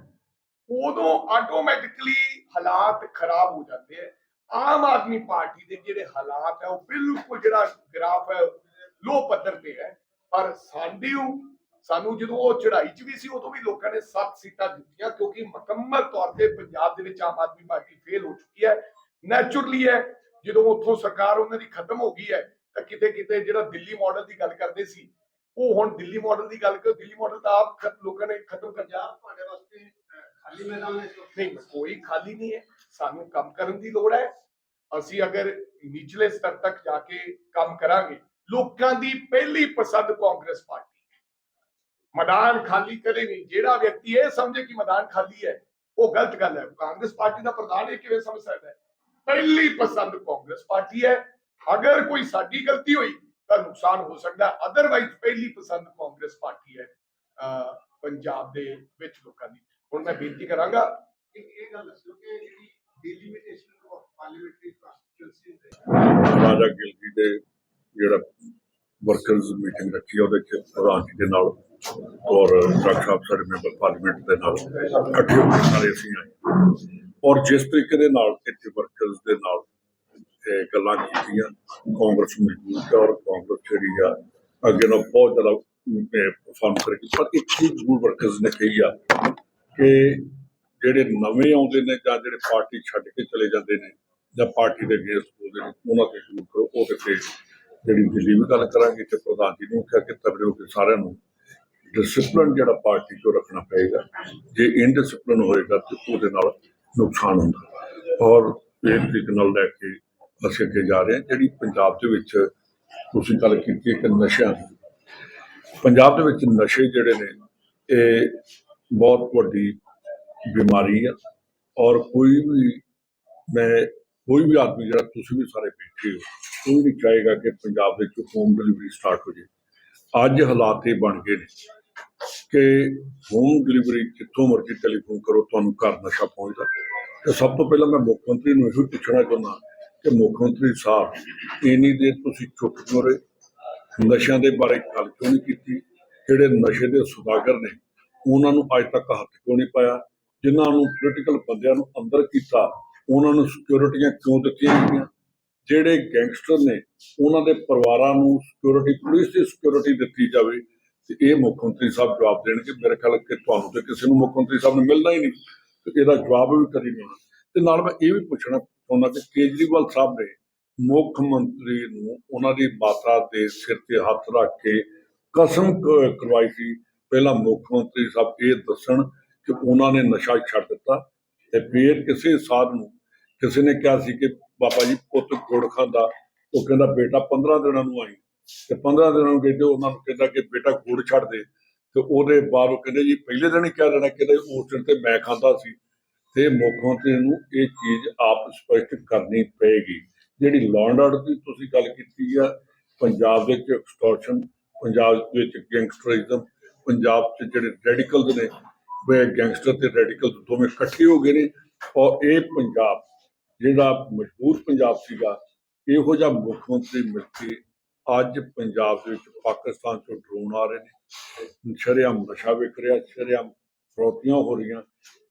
ਉਦੋਂ ਆਟੋਮੈਟਿਕਲੀ ਹਾਲਾਤ ਖਰਾਬ ਹੋ ਜਾਂਦੇ ਆ। ਆਮ ਆਦਮੀ ਪਾਰਟੀ ਦੇ ਜਿਹੜੇ ਹਾਲਾਤ ਹੈ ਉਹ ਬਿਲਕੁਲ ਜਿਹੜਾ ਗ੍ਰਾਫ ਹੈ ਲੋ ਪੱਧਰ ਤੇ ਹੈ। ਪਰ ਸਾਡੀ ਸਾਨੂੰ ਜਦੋਂ ਉਹ ਚੜਾਈ 'ਚ ਵੀ ਸੀ, ਉਦੋਂ ਵੀ ਲੋਕਾਂ ਨੇ ਸੱਤ ਸੀਟਾਂ ਦਿੱਤੀਆਂ, ਕਿਉਂਕਿ ਮੁਕੰਮਲ ਤੌਰ ਤੇ ਪੰਜਾਬ ਦੇ ਵਿੱਚ ਆਮ ਆਦਮੀ ਪਾਰਟੀ ਫੇਲ ਹੋ ਚੁੱਕੀ ਹੈ। ਨੈਚੁਰਲੀ ਹੈ ਜਦੋਂ ਉੱਥੋਂ ਸਰਕਾਰ ਉਹਨਾਂ ਦੀ ਖਤਮ ਹੋ ਗਈ ਹੈ, ਤਾਂ ਕਿਤੇ ਕਿਤੇ ਜਿਹੜਾ ਦਿੱਲੀ ਮਾਡਲ ਦੀ ਗੱਲ ਕਰਦੇ ਸੀ, ਉਹ ਹੁਣ ਦਿੱਲੀ ਮਾਡਲ ਦੀ ਗੱਲ ਕਰ, ਦਿੱਲੀ ਮਾਡਲ ਤਾਂ ਆਪ ਲੋਕਾਂ ਨੇ ਖਤਮ ਕਰ ਜਾ ਤੁਹਾਡੇ ਵਾਸਤੇ ਖਾਲੀ ਮੈਦਾਨ ਹੈ ਨਹੀਂ, ਕੋਈ ਖਾਲੀ ਨਹੀਂ ਹੈ। ਸਾਨੂੰ ਕੰਮ ਕਰਨ ਦੀ ਲੋੜ ਹੈ। ਅਸੀਂ ਅਗਰ ਨਿਚਲੇ ਸਤਰ ਤੱਕ ਜਾ ਕੇ ਕੰਮ ਕਰਾਂਗੇ, ਲੋਕਾਂ ਦੀ ਪਹਿਲੀ ਪਸੰਦ ਕਾਂਗਰਸ ਪਾਰਟੀ ਹੈ। ਮੈਦਾਨ ਖਾਲੀ ਕਦੇ ਨਹੀਂ। ਜਿਹੜਾ ਵਿਅਕਤੀ ਇਹ ਸਮਝੇ ਕਿ ਮੈਦਾਨ ਖਾਲੀ ਹੈ, ਉਹ ਗਲਤ ਗੱਲ ਹੈ। ਕਾਂਗਰਸ ਪਾਰਟੀ ਦਾ ਪ੍ਰਧਾਨ ਇਹ ਕਿਵੇਂ ਸਮਝ ਸਕਦਾ ਹੈ? ਪਹਿਲੀ ਪਸੰਦ ਕਾਂਗਰਸ ਪਾਰਟੀ ਹੈ। ਅਗਰ ਕੋਈ ਸਾਡੀ ਗਲਤੀ ਹੋਈ, ਤਾਂ ਨੁਕਸਾਨ ਹੋ ਸਕਦਾ ਅਦਰਵਾਈਜ਼ ਪਹਿਲੀ ਪਸੰਦ ਕਾਂਗਰਸ ਪਾਰਟੀ ਹੈ ਪੰਜਾਬ ਦੇ ਵਿੱਚ ਲੋਕਾਂ ਦੀ। ਹੁਣ ਮੈਂ ਬੇਨਤੀ ਕਰਾਂਗਾ ਇੱਕ ਇਹ ਗੱਲ ਦੱਸੋ ਕਿ ਜਿਹੜੀ ਡਿਲੀਮਿਟੇਸ਼ਨ ਆਫ ਪਾਰਲੀਮੈਂਟਰੀ ਕੰਸਟੀਟਿਊਂਸੀ ਰਾਜਾ ਗਿਲ ਦੇ ਜਿਹੜਾ ਵਰਕਰਸ ਮੀਟਿੰਗ ਰੱਖੀ ਉਹਦੇ ਚ ਪ੍ਰਧਾਨ ਜੀ ਦੇ ਨਾਲ ਔਰ ਡਾਕਟਰ ਸਾਹਿਬ ਸਾਡੇ ਮੈਂਬਰ ਪਾਰਲੀਮੈਂਟ ਦੇ ਨਾਲ ਇਕੱਠੇ ਹੋ ਕੇ ਸਾਰੇ ਅਸੀਂ ਆਏ। ਔਰ ਜਿਸ ਤਰੀਕੇ ਦੇ ਨਾਲ ਇੱਥੇ ਵਰਕਰਸ ਦੇ ਨਾਲ ਗੱਲਾਂ ਕੀਤੀਆਂ, ਕਾਂਗਰਸ ਮਜ਼ਬੂਤ ਹੈ ਔਰ ਕਾਂਗਰਸ ਜਿਹੜੀ ਆ, ਅੱਗੇ ਨਾਲ ਬਹੁਤ ਜ਼ਿਆਦਾ ਪਰਫਾਰਮ ਕਰੇਗੀ। ਪਰ ਇੱਕ ਚੀਜ਼ ਜ਼ਰੂਰ ਵਰਕਰਸ ਨੇ ਕਹੀ ਆ ਕਿ ਜਿਹੜੇ ਨਵੇਂ ਆਉਂਦੇ ਨੇ ਜਾਂ ਜਿਹੜੇ ਪਾਰਟੀ ਛੱਡ ਕੇ ਚਲੇ ਜਾਂਦੇ ਨੇ ਜਾਂ ਪਾਰਟੀ ਦੇ ਅਗੇਂਸਟ ਬੋਲਦੇ ਨੇ, ਉਹਨਾਂ ਤੇ ਜ਼ਰੂਰ ਕਰੋ। ਉਹ ਤੇ ਫਿਰ ਜਿਹੜੀ ਦਿੱਲੀ ਵੀ ਗੱਲ ਕਰਾਂਗੇ ਤੇ ਪ੍ਰਧਾਨ ਜੀ ਨੂੰ ਕਿਹਾ ਕਿ ਤਬੜੇ ਹੋ ਕੇ ਸਾਰਿਆਂ ਨੂੰ ਡਿਸਪਲਿਨ ਜਿਹੜਾ ਪਾਰਟੀ ਚੋਂ ਰੱਖਣਾ ਪਏਗਾ। ਜੇ ਇਨਡਿਸਪਲਿਨ ਹੋਏਗਾ ਤੇ ਉਹਦੇ ਨਾਲ ਨੁਕਸਾਨ ਹੁੰਦਾ। ਔਰ ਇਹ ਤਰੀਕੇ ਨਾਲ ਲੈ ਕੇ ਅਸੀਂ ਅੱਗੇ ਜਾ ਰਹੇ ਹਾਂ। ਜਿਹੜੀ ਪੰਜਾਬ ਦੇ ਵਿੱਚ ਤੁਸੀਂ ਗੱਲ ਕੀਤੀ ਹੈ ਕਿ ਨਸ਼ਿਆਂ ਦੀ। ਪੰਜਾਬ ਦੇ ਵਿੱਚ ਨਸ਼ੇ ਜਿਹੜੇ ਨੇ, ਇਹ ਬਹੁਤ ਵੱਡੀ ਬਿਮਾਰੀ ਆ। ਔਰ ਕੋਈ ਵੀ ਮੈਂ, ਕੋਈ ਵੀ ਆਦਮੀ ਜਿਹੜਾ ਤੁਸੀਂ ਵੀ ਸਾਰੇ ਬੈਠੇ ਹੋ, ਕੋਈ ਵੀ ਚਾਹੇਗਾ ਕਿ ਪੰਜਾਬ ਵਿੱਚ ਹੋਮ ਡਿਲੀਵਰੀ ਸਟਾਰਟ ਹੋ ਜਾਏ। ਅੱਜ ਹਾਲਾਤ ਇਹ ਬਣ ਗਏ ਨੇ ਕਿ ਹੋਮ ਡਿਲੀਵਰੀ ਜਿੱਥੋਂ ਮਰਜ਼ੀ ਟੈਲੀਫੋਨ ਕਰੋ, ਤੁਹਾਨੂੰ ਘਰ ਨਸ਼ਾ ਪਹੁੰਚਦਾ। ਤੇ ਸਭ ਤੋਂ ਪਹਿਲਾਂ ਮੈਂ ਮੁੱਖ ਮੰਤਰੀ ਨੂੰ ਇਹੋ ਪੁੱਛਣਾ ਚਾਹੁੰਦਾ ਕਿ ਮੁੱਖ ਮੰਤਰੀ ਸਾਹਿਬ, ਇੰਨੀ ਦੇਰ ਤੁਸੀਂ ਚੁੱਪ ਕਿਉਂ ਰਹੇ? ਨਸ਼ਿਆਂ ਦੇ ਬਾਰੇ ਗੱਲ ਕਿਉਂ ਨਹੀਂ ਕੀਤੀ? ਜਿਹੜੇ ਨਸ਼ੇ ਦੇ ਸੁਦਾਗਰ ਨੇ, ਉਹਨਾਂ ਨੂੰ ਅੱਜ ਤੱਕ ਹੱਥ ਕਿਉਂ ਨਹੀਂ ਪਾਇਆ? ਜਿਨ੍ਹਾਂ ਨੂੰ ਪੋਲੀਟੀਕਲ ਬੰਦਿਆਂ ਨੂੰ ਅੰਦਰ ਕੀਤਾ, ਉਹਨਾਂ ਨੂੰ ਸਿਕਿਉਰਿਟੀਆਂ ਕਿਉਂ ਦਿੱਤੀਆਂ ਗਈਆਂ? ਜਿਹੜੇ ਗੈਂਗਸਟਰ ਨੇ, ਉਹਨਾਂ ਦੇ ਪਰਿਵਾਰਾਂ ਨੂੰ ਸਿਕਿਉਰਿਟੀ ਪੁਲਿਸ ਦੀ ਸਿਕਿਉਰਿਟੀ ਦਿੱਤੀ ਜਾਵੇ ਤੇ ਇਹ ਮੁੱਖ ਮੰਤਰੀ ਸਾਹਿਬ ਜਵਾਬ ਦੇਣਗੇ ਮੇਰੇ ਖਿਆਲ ਕਿ ਤੁਹਾਨੂੰ ਤੇ ਕਿਸੇ ਨੂੰ ਮੁੱਖ ਮੰਤਰੀ ਸਾਹਿਬ ਨੂੰ ਮਿਲਣਾ ਹੀ ਨਹੀਂ, ਤੇ ਇਹਦਾ ਜਵਾਬ ਵੀ ਕਦੀ ਨਹੀਂ ਹੋਣਾ। ਤੇ ਨਾਲ ਮੈਂ ਇਹ ਵੀ ਪੁੱਛਣਾ ਚਾਹੁੰਦਾ ਕਿ ਕੇਜਰੀਵਾਲ ਸਾਹਿਬ ਨੇ ਮੁੱਖ ਮੰਤਰੀ ਨੂੰ ਉਹਨਾਂ ਦੀ ਮਾਤਾ ਦੇ ਸਿਰ ਤੇ ਹੱਥ ਰੱਖ ਕੇ ਕਸਮ ਕਰਵਾਈ ਸੀ। ਪਹਿਲਾਂ ਮੁੱਖ ਮੰਤਰੀ ਸਾਹਿਬ ਇਹ ਦੱਸਣ ਕਿ ਉਹਨਾਂ ਨੇ ਨਸ਼ਾ ਛੱਡ ਦਿੱਤਾ ਤੇ ਫਿਰ ਕਿਸੇ ਸਾਧ ਨੂੰ ਕਿਸੇ ਨੇ ਕਿਹਾ ਸੀ ਕਿ ਬਾਬਾ ਜੀ ਪੁੱਤ ਗੁੜ ਖਾਂਦਾ, ਉਹ ਕਹਿੰਦਾ ਬੇਟਾ 15 ਦਿਨਾਂ ਨੂੰ ਆਈ। ਤੇ 15 ਦਿਨਾਂ ਨੂੰ ਕਹਿੰਦੇ ਉਹਨਾਂ ਨੂੰ ਕਹਿੰਦਾ ਕਿ ਬੇਟਾ ਗੁੜ ਛੱਡ ਦੇ। ਤੇ ਉਹਦੇ ਬਾਅਦ ਉਹ ਕਹਿੰਦੇ ਜੀ ਪਹਿਲੇ ਦਿਨ ਹੀ ਕਹਿ ਦੇਣਾ ਕਹਿੰਦੇ ਉਸ ਦਿਨ ਤੇ ਮੈਂ ਖਾਂਦਾ ਸੀ। ਤੇ ਮੁੱਖ ਮੰਤਰੀ ਨੂੰ ਇਹ ਚੀਜ਼ ਆਪ ਸਪਸ਼ਟ ਕਰਨੀ ਪਏਗੀ। ਜਿਹੜੀ ਲਾਂਡ ਦੀ ਤੁਸੀਂ ਗੱਲ ਕੀਤੀ ਆ, ਪੰਜਾਬ ਵਿੱਚ ਐਕਸਟੋਰਸ਼ਨ ਪੰਜਾਬ ਵਿੱਚ ਗੈਂਗਸਟਰਿਜ਼ਮ ਪੰਜਾਬ 'ਚ ਜਿਹੜੇ ਰੈਡੀਕਲਸ ਨੇ, ਵੇ ਗੈਂਗਸਟਰ ਤੇ ਰੈਡੀਕਲ ਦੋਵੇਂ ਇਕੱਠੇ ਹੋ ਗਏ ਨੇ। ਔਰ ਇਹ ਪੰਜਾਬ, ਜਿਹੜਾ ਮਜ਼ਬੂਤ ਪੰਜਾਬ ਸੀਗਾ, ਇਹੋ ਜਿਹਾ ਮੁੱਖ ਮੰਤਰੀ ਮਿਲ ਕੇ ਅੱਜ ਪੰਜਾਬ ਦੇ ਵਿੱਚ ਪਾਕਿਸਤਾਨ ਤੋਂ ਡਰੋਨ ਆ ਰਹੇ ਨੇ। ਸ਼ਰੇਆਮ ਨਸ਼ਾ ਵਿਕ ਰਿਹਾ, ਸ਼ਰੇਆਮ ਫਰੋਤੀਆਂ ਹੋ ਰਹੀਆਂ।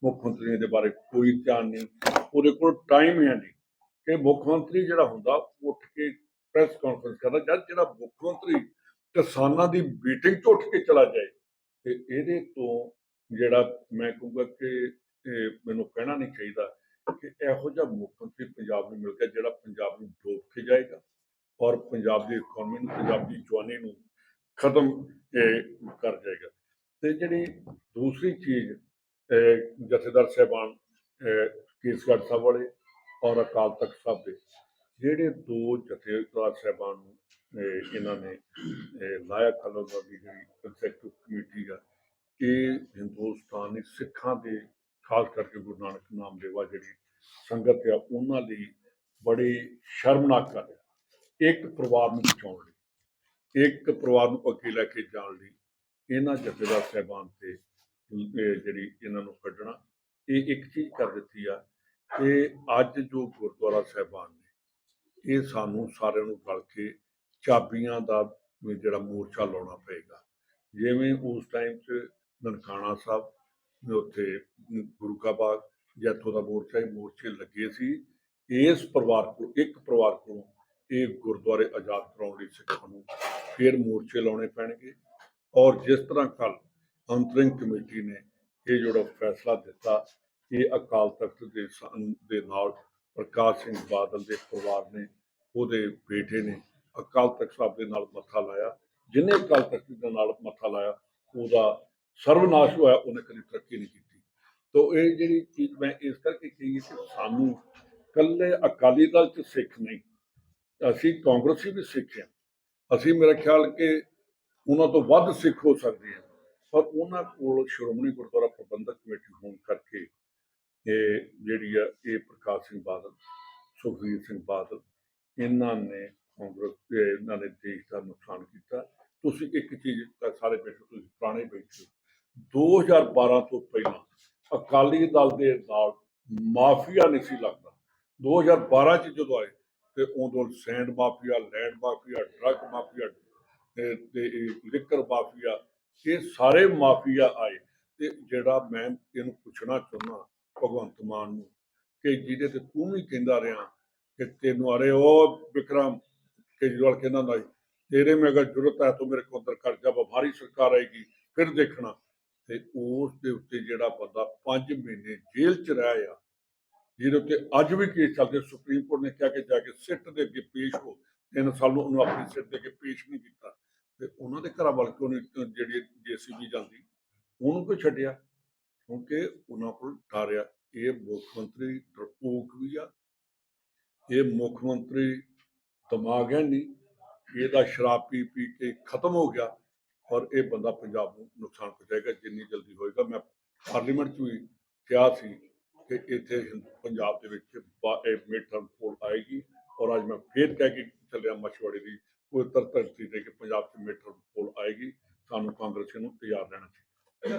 ਮੁੱਖ ਮੰਤਰੀ ਦੇ ਬਾਰੇ ਕੋਈ ਧਿਆਨ ਨਹੀਂ। ਉਹਦੇ ਕੋਲ ਟਾਈਮ ਹੈ ਨਹੀਂ ਕਿ ਮੁੱਖ ਮੰਤਰੀ ਜਿਹੜਾ ਹੁੰਦਾ ਉੱਠ ਕੇ ਪ੍ਰੈਸ ਕਾਨਫਰੰਸ ਕਰਦਾ, ਜਦ ਜਿਹੜਾ ਮੁੱਖ ਮੰਤਰੀ ਕਿਸਾਨਾਂ ਦੀ ਮੀਟਿੰਗ ਤੋਂ ਉੱਠ ਕੇ ਚਲਾ ਜਾਏ। ਤੇ ਇਹਦੇ ਤੋਂ ਜਿਹੜਾ ਮੈਂ ਕਹੂੰਗਾ ਕਿ ਮੈਨੂੰ ਕਹਿਣਾ ਨਹੀਂ ਚਾਹੀਦਾ ਕਿ ਇਹੋ ਜਿਹਾ ਮੁੱਖ ਮੰਤਰੀ ਪੰਜਾਬ ਨੂੰ ਮਿਲ ਗਿਆ, ਜਿਹੜਾ ਪੰਜਾਬ ਨੂੰ ਡੋਬ ਕੇ ਜਾਏਗਾ। ਔਰ ਪੰਜਾਬ ਦੀ ਇਕਨੋਮੀ ਨੂੰ, ਪੰਜਾਬ ਦੀ ਜਵਾਨੀ ਨੂੰ ਖਤਮ ਕਰ ਜਾਏਗਾ। ਤੇ ਜਿਹੜੀ ਦੂਸਰੀ ਚੀਜ਼ ਜਥੇਦਾਰ ਸਾਹਿਬਾਨ ਕੇਸਗੜ੍ਹ ਸਾਹਿਬ ਵਾਲੇ ਔਰ ਅਕਾਲ ਤਖਤ ਸਾਹਿਬ ਦੇ, ਜਿਹੜੇ ਦੋ ਜਥੇਦਾਰ ਸਾਹਿਬਾਨ ਨੂੰ ਇਹਨਾਂ ਨੇ ਲਾਇਆ ਖਲੋਗਾ ਦੀ ਜਿਹੜੀ ਐਗਜ਼ੈਕਟਿਵ ਕਮੇਟੀ ਆ, ਇਹ ਹਿੰਦੁਸਤਾਨੀ ਸਿੱਖਾਂ ਦੇ, ਖਾਸ ਕਰਕੇ ਗੁਰੂ ਨਾਨਕ ਨਾਮ ਦੇਵਾ ਜਿਹੜੀ ਸੰਗਤ ਆ, ਉਹਨਾਂ ਲਈ ਬੜੀ ਸ਼ਰਮਨਾਕ ਗੱਲ ਹੈ ਇੱਕ ਪਰਿਵਾਰ ਨੂੰ ਬਚਾਉਣ ਲਈ, ਇੱਕ ਪਰਿਵਾਰ ਨੂੰ ਅੱਗੇ ਲੈ ਕੇ ਜਾਣ ਲਈ ਇਹਨਾਂ ਜਥੇਦਾਰ ਸਾਹਿਬਾਨ ਤੇ ਜਿਹੜੀ ਇਹਨਾਂ ਨੂੰ ਕੱਢਣਾ, ਇਹ ਇੱਕ ਚੀਜ਼ ਕਰ ਦਿੱਤੀ ਆ। ਕਿ ਅੱਜ ਜੋ ਗੁਰਦੁਆਰਾ ਸਾਹਿਬਾਨ ਨੇ, ਇਹ ਸਾਨੂੰ ਸਾਰਿਆਂ ਨੂੰ ਰਲ ਕੇ ਚਾਬੀਆਂ ਦਾ ਜਿਹੜਾ ਮੋਰਚਾ ਲਾਉਣਾ ਪਏਗਾ। ਜਿਵੇਂ ਉਸ ਟਾਈਮ 'ਚ ਨਨਕਾਣਾ ਸਾਹਿਬ ਉੱਥੇ ਗੁਰੂ ਕਾ ਬਾਗ, ਜੈਤੋ ਦਾ ਮੋਰਚਾ, ਇਹ ਮੋਰਚੇ ਲੱਗੇ ਸੀ। ਇਸ ਪਰਿਵਾਰ ਕੋਲ, ਇੱਕ ਪਰਿਵਾਰ ਕੋਲੋਂ ਇਹ ਗੁਰਦੁਆਰੇ ਆਜ਼ਾਦ ਕਰਾਉਣ ਲਈ ਸਿੱਖਾਂ ਨੂੰ ਫਿਰ ਮੋਰਚੇ ਲਾਉਣੇ ਪੈਣਗੇ। ਔਰ ਜਿਸ ਤਰ੍ਹਾਂ ਕੱਲ ਅੰਤਰਿੰਗ ਕਮੇਟੀ ਨੇ ਇਹ ਜਿਹੜਾ ਫੈਸਲਾ ਦਿੱਤਾ, ਇਹ ਅਕਾਲ ਤਖਤ ਦੇ ਦੇ ਨਾਲ ਪ੍ਰਕਾਸ਼ ਸਿੰਘ ਬਾਦਲ ਦੇ ਪਰਿਵਾਰ ਨੇ, ਉਹਦੇ ਬੇਟੇ ਨੇ ਅਕਾਲ ਤਖਤ ਸਾਹਿਬ ਦੇ ਨਾਲ ਮੱਥਾ ਲਾਇਆ। ਜਿਹਨੇ ਅਕਾਲ ਤਖਤ ਦੇ ਨਾਲ ਮੱਥਾ ਲਾਇਆ, ਉਹਦਾ ਸਰਵਨਾਸ਼ ਹੋਇਆ, ਉਹਨੇ ਕਦੀ ਤਰੱਕੀ ਨਹੀਂ ਕੀਤੀ। ਤੋ ਇਹ ਜਿਹੜੀ ਚੀਜ਼ ਮੈਂ ਇਸ ਕਰਕੇ ਕਹੀ ਕਿ ਸਾਨੂੰ ਕੱਲੇ ਅਕਾਲੀ ਦਲ ਚ ਸਿੱਖ ਨਹੀਂ ਅਸੀਂ ਕਾਂਗਰਸੀ ਵੀ ਸਿੱਖ ਹਾਂ। ਅਸੀਂ ਮੇਰਾ ਖਿਆਲ ਕਿ ਉਹਨਾਂ ਤੋਂ ਵੱਧ ਸਿੱਖ ਹੋ ਸਕਦੇ ਹਾਂ। ਪਰ ਉਹਨਾਂ ਕੋਲ ਸ਼੍ਰੋਮਣੀ ਗੁਰਦੁਆਰਾ ਪ੍ਰਬੰਧਕ ਕਮੇਟੀ ਹੋਣ ਕਰਕੇ ਇਹ ਜਿਹੜੀ ਆ, ਇਹ ਪ੍ਰਕਾਸ਼ ਸਿੰਘ ਬਾਦਲ, ਸੁਖਬੀਰ ਸਿੰਘ ਬਾਦਲ, ਇਹਨਾਂ ਨੇ ਕਾਂਗਰਸ ਦੇ ਇਹਨਾਂ ਨੇ ਦੇਸ਼ ਦਾ ਨੁਕਸਾਨ ਕੀਤਾ। ਤੁਸੀਂ ਇੱਕ ਚੀਜ਼ ਸਾਰੇ ਬੈਠੇ, ਤੁਸੀਂ ਪੁਰਾਣੇ ਬੈਠੇ ਹੋ। 2012 ਤੋਂ ਪਹਿਲਾਂ ਅਕਾਲੀ ਦਲ ਦੇ ਨਾਲ ਮਾਫੀਆ ਨਹੀਂ ਸੀ ਲੱਗਦਾ। 2012 ਚ ਜਦੋਂ ਆਏ ਤੇ ਉਦੋਂ sand mafia, land mafia, drug mafia ਤੇ ਲਿਕਰ ਮਾਫੀਆ, ਇਹ ਸਾਰੇ ਮਾਫੀਆ ਆਏ। ਤੇ ਜਿਹੜਾ ਮੈਂ ਇਹਨੂੰ ਪੁੱਛਣਾ ਚਾਹੁੰਦਾ ਭਗਵੰਤ ਮਾਨ ਨੂੰ ਕਿ ਜਿਹਦੇ ਤੇ ਤੂੰ ਵੀ ਕਹਿੰਦਾ ਰਿਹਾ ਕਿ ਤੈਨੂੰ ਅਰੇ ਉਹ ਵਿਕਰਮ ਕੇਜਰੀਵਾਲ ਕਹਿੰਦਾ ਨਾ ਤੇਰੇ ਮੇ ਅਗਰ ਜ਼ਰੂਰਤ ਹੈ ਤੂੰ ਮੇਰੇ ਕੋਲ ਅੰਦਰ ਕਰ ਜਾ ਬਾਹਰੀ ਸਰਕਾਰ ਆਏਗੀ, ਫਿਰ ਦੇਖਣਾ। ਤੇ ਉਸ ਦੇ ਉੱਤੇ ਜਿਹੜਾ ਬੰਦਾ 5 ਮਹੀਨੇ ਜੇਲ੍ਹ ਚ ਰਹਿ ਆ ਜਿਹਦੇ ਉੱਤੇ ਅੱਜ ਵੀ ਕੇਸ ਚੱਲਦੇ ਸੁਪਰੀਮ ਕੋਰਟ ਨੇ ਕਿਹਾ ਕਿ ਜਾ ਕੇ ਸਿੱਟ ਦੇ ਅੱਗੇ ਪੇਸ਼ ਹੋ। ਤਿੰਨ ਸਾਲ ਨੂੰ ਉਹਨੂੰ ਆਪਣੀ ਸਿੱਟ ਦੇ ਅੱਗੇ ਪੇਸ਼ ਨਹੀਂ ਕੀਤਾ। ਤੇ ਉਹਨਾਂ ਦੇ ਘਰਾਂ ਵੱਲ ਕਿਉਂ ਨਹੀਂ, ਜਿਹੜੀ ਜੀਸੀਬੀ ਜਾਂਦੀ, ਉਹਨੂੰ ਕਿਉਂ ਛੱਡਿਆ? ਕਿਉਂਕਿ ਉਹਨਾਂ ਕੋਲ ਡਰ ਆ। ਇਹ ਮੁੱਖ ਮੰਤਰੀ ਡਰਪੋਕ ਵੀ ਆ। ਇਹ ਮੁੱਖ ਮੰਤਰੀ ਦਿਮਾਗ ਹੈ ਨਹੀਂ। ਇਹਦਾ ਸ਼ਰਾਬ ਪੀ ਪੀ ਕੇ ਖਤਮ ਹੋ ਗਿਆ। ਔਰ ਇਹ ਬੰਦਾ ਪੰਜਾਬ ਨੂੰ ਨੁਕਸਾਨ ਪਹੁੰਚਾਏਗਾ, ਜਿੰਨੀ ਜਲਦੀ ਹੋਏਗਾ। ਮੈਂ ਪਾਰਲੀਮੈਂਟ 'ਚ ਵੀ ਕਿਹਾ ਸੀ ਕਿ ਇੱਥੇ ਪੰਜਾਬ ਦੇ ਵਿੱਚ ਮਿਡ ਟਰਮ ਪੋਲ ਆਏਗੀ ਔਰ ਅੱਜ ਮੈਂ ਫੇਰ ਕਹਿ ਕੇ ਚੱਲਿਆ ਮਛਵਾੜੇ ਦੀ ਕੋਈ ਤਰਤਰਤੀ ਦੇ ਕਿ ਪੰਜਾਬ 'ਚ ਮਿਡ ਟਰਮ ਪੋਲ ਆਏਗੀ ਸਾਨੂੰ ਕਾਂਗਰਸ ਨੂੰ ਤਿਆਰ ਰਹਿਣਾ ਚਾਹੀਦਾ।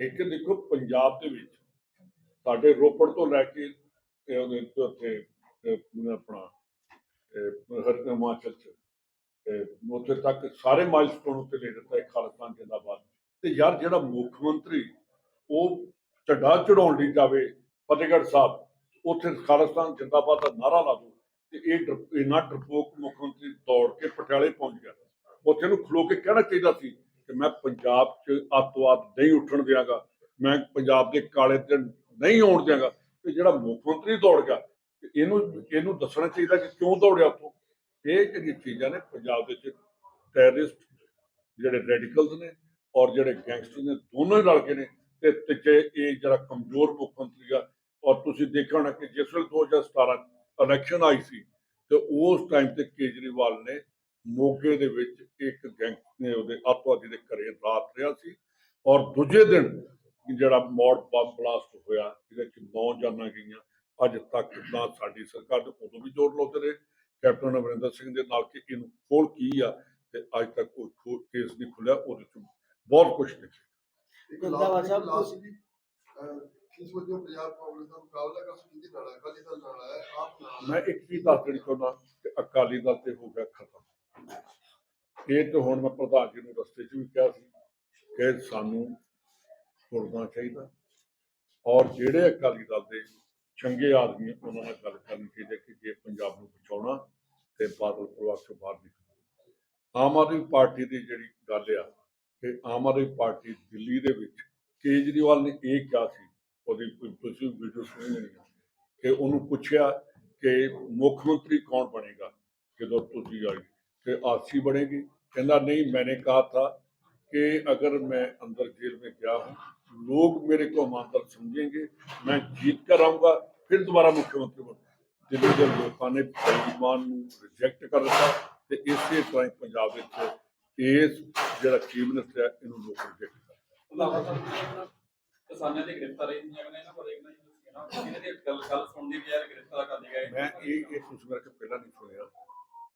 ਇੱਕ ਦੇਖੋ ਪੰਜਾਬ ਦੇ ਵਿੱਚ ਸਾਡੇ ਰੋਪੜ ਤੋਂ ਲੈ ਕੇ ਉਹਦੇ ਤੋਂ ਉੱਥੇ ਅਹ, ਆਪਣਾ ਅਹ, ਹਰ ਹਿਮਾਚਲ ਚ ਤੇ ਉੱਥੇ ਤੱਕ ਸਾਰੇ ਮਾਈਲਸਟੋਨ ਉੱਤੇ ਲੈ ਦਿੱਤਾ ਹੈ ਖਾਲਿਸਤਾਨ ਜਿੰਦਾਬਾਦ। ਤੇ ਯਾਰ ਜਿਹੜਾ ਮੁੱਖ ਮੰਤਰੀ ਉਹ ਝੰਡਾ ਚੜਾਉਣ ਲਈ ਜਾਵੇ, ਫਤਿਹਗੜ੍ਹ ਸਾਹਿਬ, ਉੱਥੇ ਖਾਲਿਸਤਾਨ ਜਿੰਦਾਬਾਦ ਦਾ ਨਾਰਾ ਲਾ ਦੋ ਤੇ ਇਹ ਡਰ- ਡਰਪੋਕ ਮੁੱਖ ਮੰਤਰੀ ਦੌੜ ਕੇ ਪਟਿਆਲੇ ਪਹੁੰਚ ਗਿਆ। ਉੱਥੇ ਨੂੰ ਖਲੋ ਕੇ ਕਹਿਣਾ ਚਾਹੀਦਾ ਸੀ ਕਿ ਮੈਂ ਪੰਜਾਬ 'ਚ ਅੱਤਵਾਦ ਨਹੀਂ ਉੱਠਣ ਦਿਆਂਗਾ, ਮੈਂ ਪੰਜਾਬ ਦੇ ਕਾਲੇ ਦਿਨ ਨਹੀਂ ਆਉਣ ਦਿਆਂਗਾ। ਤੇ ਜਿਹੜਾ ਮੁੱਖ ਮੰਤਰੀ ਦੌੜ ਗਿਆ, ਤੇ ਇਹਨੂੰ ਇਹਨੂੰ ਦੱਸਣਾ ਚਾਹੀਦਾ ਕਿ ਕਿਉਂ ਦੌੜਿਆ ਉੱਥੋਂ? ਇਹ ਜਿਹੜੀਆਂ ਚੀਜ਼ਾਂ ਨੇ ਪੰਜਾਬ ਦੇ ਵਿੱਚ ਟੈਰਰਿਸਟ ਜਿਹੜੇ ਰੈਡੀਕਲਸ ਨੇ ਔਰ ਜਿਹੜੇ ਗੈਂਗਸਟਰ ਨੇ, ਦੋਨੋਂ ਹੀ ਰਲ ਕੇ ਨੇ ਤੇ ਤੇ ਇਹ ਜਿਹੜਾ ਕਮਜ਼ੋਰ ਮੁੱਖ ਮੰਤਰੀ ਆ, ਔਰ ਤੁਸੀਂ ਦੇਖਿਆ ਹੋਣਾ ਕਿ ਜਿਸ ਵੇਲੇ 2017 ਇਲੈਕਸ਼ਨ ਆਈ ਸੀ ਤੇ ਉਸ ਟਾਈਮ ਤੇ ਕੇਜਰੀਵਾਲ ਨੇ ਮੋਗੇ ਦੇ ਵਿੱਚ ਇੱਕ ਗੈਂਗ ਨੇ ਉਹਦੇ ਆਤਵਾਦੀ ਦੇ ਘਰੇ ਰਾਤ ਰਿਹਾ ਸੀ ਔਰ ਦੂਜੇ ਦਿਨ ਜਿਹੜਾ ਮੌੜ ਬੰਬ ਬਲਾਸਟ ਹੋਇਆ ਇਹਦੇ ਵਿੱਚ ਨੌ ਜਾਨਾਂ ਗਈਆਂ, ਅੱਜ ਤੱਕ ਨਾ ਸਾਡੀ ਸਰਕਾਰ ਦੇ ਉਦੋਂ ਵੀ ਜ਼ੋਰ ਲਾਉਂਦੇ ਰਹੇ। ਕੈਪਟਨ ਅਮਰਿੰਦਰ ਸਿੰਘ ਦੇ ਨਾਲ ਕਿ ਇਹਨੂੰ ਖੋਲ ਕੀ ਆ ਤੇ ਅੱਜ ਤੱਕ ਕੋਈ ਖੋਲ ਕੇਸ ਨਹੀਂ ਖੁੱਲਿਆ ਉਹਦੇ ਚ ਬਹੁਤ ਕੁਝ ਰੰਧਾਵਾ ਲਾਸਟ ਸਾਹਿਬ ਲਾਸਟ ਵੀ ਅਹ, ਕਿਸ ਵਜੋਂ ਪੰਜਾਬ ਕਾਂਗਰਸ ਦਾ ਮੁਕਾਬਲਾ ਕਰ ਸਕਦੀ ਨਾਲ ਹੈ ਅਕਾਲੀ ਦਲ ਨਾਲ ਹੈ ਆਪ ਨਾਲ ਹੈ। ਮੈਂ ਇੱਕ ਚੀਜ਼ ਦੱਸ ਦੇਣੀ ਚਾਹੁੰਦਾ ਕਿ ਅਕਾਲੀ ਦਲ ਤੇ ਹੋ ਗਿਆ ਖਤਮ। ਇਹ ਤਾਂ ਹੁਣ ਮੈਂ ਪ੍ਰਧਾਨ ਜੀ ਨੂੰ ਰਸਤੇ 'ਚ ਵੀ ਕਿਹਾ ਸੀ ਕਿ ਸਾਨੂੰ ਤੁਰਨਾ ਚਾਹੀਦਾ। ਔਰ ਜਿਹੜੇ ਅਕਾਲੀ ਦਲ ਦੇ ਚੰਗੇ ਆਦਮੀ ਉਹਨਾਂ ਨਾਲ ਗੱਲ ਕਰਨੀ ਚਾਹੀਦੀ ਹੈ ਜੇ ਪੰਜਾਬ ਨੂੰ ਬਚਾਉਣਾ ਤੇ ਬਾਦਲ ਪਰਿਵਾਰ ਤੋਂ ਬਾਹਰ ਨਿਕਲਣਾ। ਆਮ ਆਦਮੀ ਪਾਰਟੀ ਦੀ ਜਿਹੜੀ ਗੱਲ ਆ ਕਿ ਆਮ ਆਦਮੀ ਪਾਰਟੀ ਦਿੱਲੀ ਦੇ ਵਿੱਚ ਕੇਜਰੀਵਾਲ ਨੇ ਇਹ ਕਿਹਾ ਸੀ, ਉਹਦੀ ਤੁਸੀਂ ਵੀਡੀਓ ਸੁਣੀ ਹੋਣੀ ਕਿ ਉਹਨੂੰ ਪੁੱਛਿਆ ਕਿ ਮੁੱਖ ਮੰਤਰੀ ਕੌਣ ਬਣੇਗਾ, ਜਦੋਂ ਤੁਸੀਂ ਆਈ ਕਿ ਆਸੀ ਬਣੇਗੀ। ਕਹਿੰਦਾ, ਨਹੀਂ, ਮੈਨੇ ਕਹਾ ਥਾ ਕਿ ਅਗਰ ਮੈਂ ਅੰਦਰ जेल ਵਿੱਚ ਗਿਆ हूँ लोग मेरे को ईमानदार समझेंगे मैं जीत कर आऊंगा फिर दोबारा मुख्यमंत्री बन ਦਿੱਲੀ ਦੇ ਲੋਕਾਂ ਨੇ ਬੇਈਮਾਨ ਨੂੰ ਰਿਜੈਕਟ ਕਰ ਦਿੱਤਾ ਤੇ ਇਸੇ ਤਰ੍ਹਾਂ ਹੀ ਪੰਜਾਬ ਵਿੱਚ ਇਸ ਜਿਹੜਾ ਚੀਫ ਮਿਨਿਸਟਰ ਹੈ ਇਹਨੂੰ ਲੋਕ ਰਿਜੈਕਟ ਕਰ ਕਿਸਾਨਾਂ ਦੀ ਗ੍ਰਿਫਤਾਰੀ ਦੀਆਂ ਨੇ ਇਹਨਾਂ ਬਾਰੇ ਇਹਨਾਂ ਜੀ ਨਾ ਇਹਨਾਂ ਦੀ ਗੱਲ ਗੱਲ ਸੁਣਦੀ ਵੀ ਯਾਰ ਗ੍ਰਿਫਤਾਰ ਕਰ ਲਏ ਗਏ ਮੈਂ ਇਹ ਇਹ ਤੁਸੀਂ ਮੇਰੇ ਕੋਲ ਪਹਿਲਾਂ ਨਹੀਂ ਸੁਣਿਆ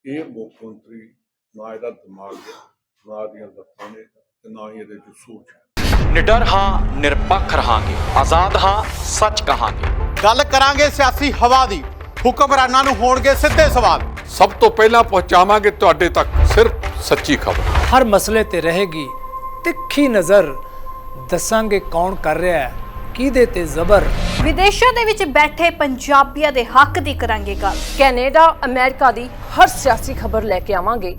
ਇਹ ਮੁੱਖ ਮੰਤਰੀ ਨਾ ਇਹਦਾ ਦਿਮਾਗ ਹੈ ਨਾ ਦੀਆਂ ਲੱਤਾਂ ਨੇ ਤੇ ਨਾ ਹੀ ਇਹਦੇ ਚ ਸੋਚ ਹੈ ਨਿਡਰ ਹਾਂ ਨਿਰਪੱਖ ਰਹਾਂਗੇ। ਆਜ਼ਾਦ ਹਾਂ ਸੱਚ ਕਹਾਂਗੇ। ਗੱਲ ਕਰਾਂਗੇ ਸਿਆਸੀ ਹਵਾ ਦੀ। ਹੁਕਮਰਾਨਾਂ ਨੂੰ ਹੋਣਗੇ ਸਿੱਧੇ ਸਵਾਲ। ਸਭ ਤੋਂ ਪਹਿਲਾਂ ਪਹੁੰਚਾਵਾਂਗੇ ਤੁਹਾਡੇ ਤੱਕ ਸਿਰਫ ਸੱਚੀ ਖਬਰ। ਹਰ ਮਸਲੇ ਤੇ ਰਹੇਗੀ ਤਿੱਖੀ ਨਜ਼ਰ। ਦੱਸਾਂਗੇ ਕੌਣ ਕਰ ਰਿਹਾ ਹੈ ਕਿਹਦੇ ਤੇ ਜ਼ਬਰ। ਵਿਦੇਸ਼ਾਂ ਦੇ ਵਿੱਚ ਬੈਠੇ ਪੰਜਾਬੀਆਂ ਦੇ ਹੱਕ ਦੀ ਕਰਾਂਗੇ ਗੱਲ। ਕੈਨੇਡਾ ਅਮਰੀਕਾ ਦੀ ਹਰ ਸਿਆਸੀ ਖਬਰ ਲੈ ਕੇ ਆਵਾਂਗੇ।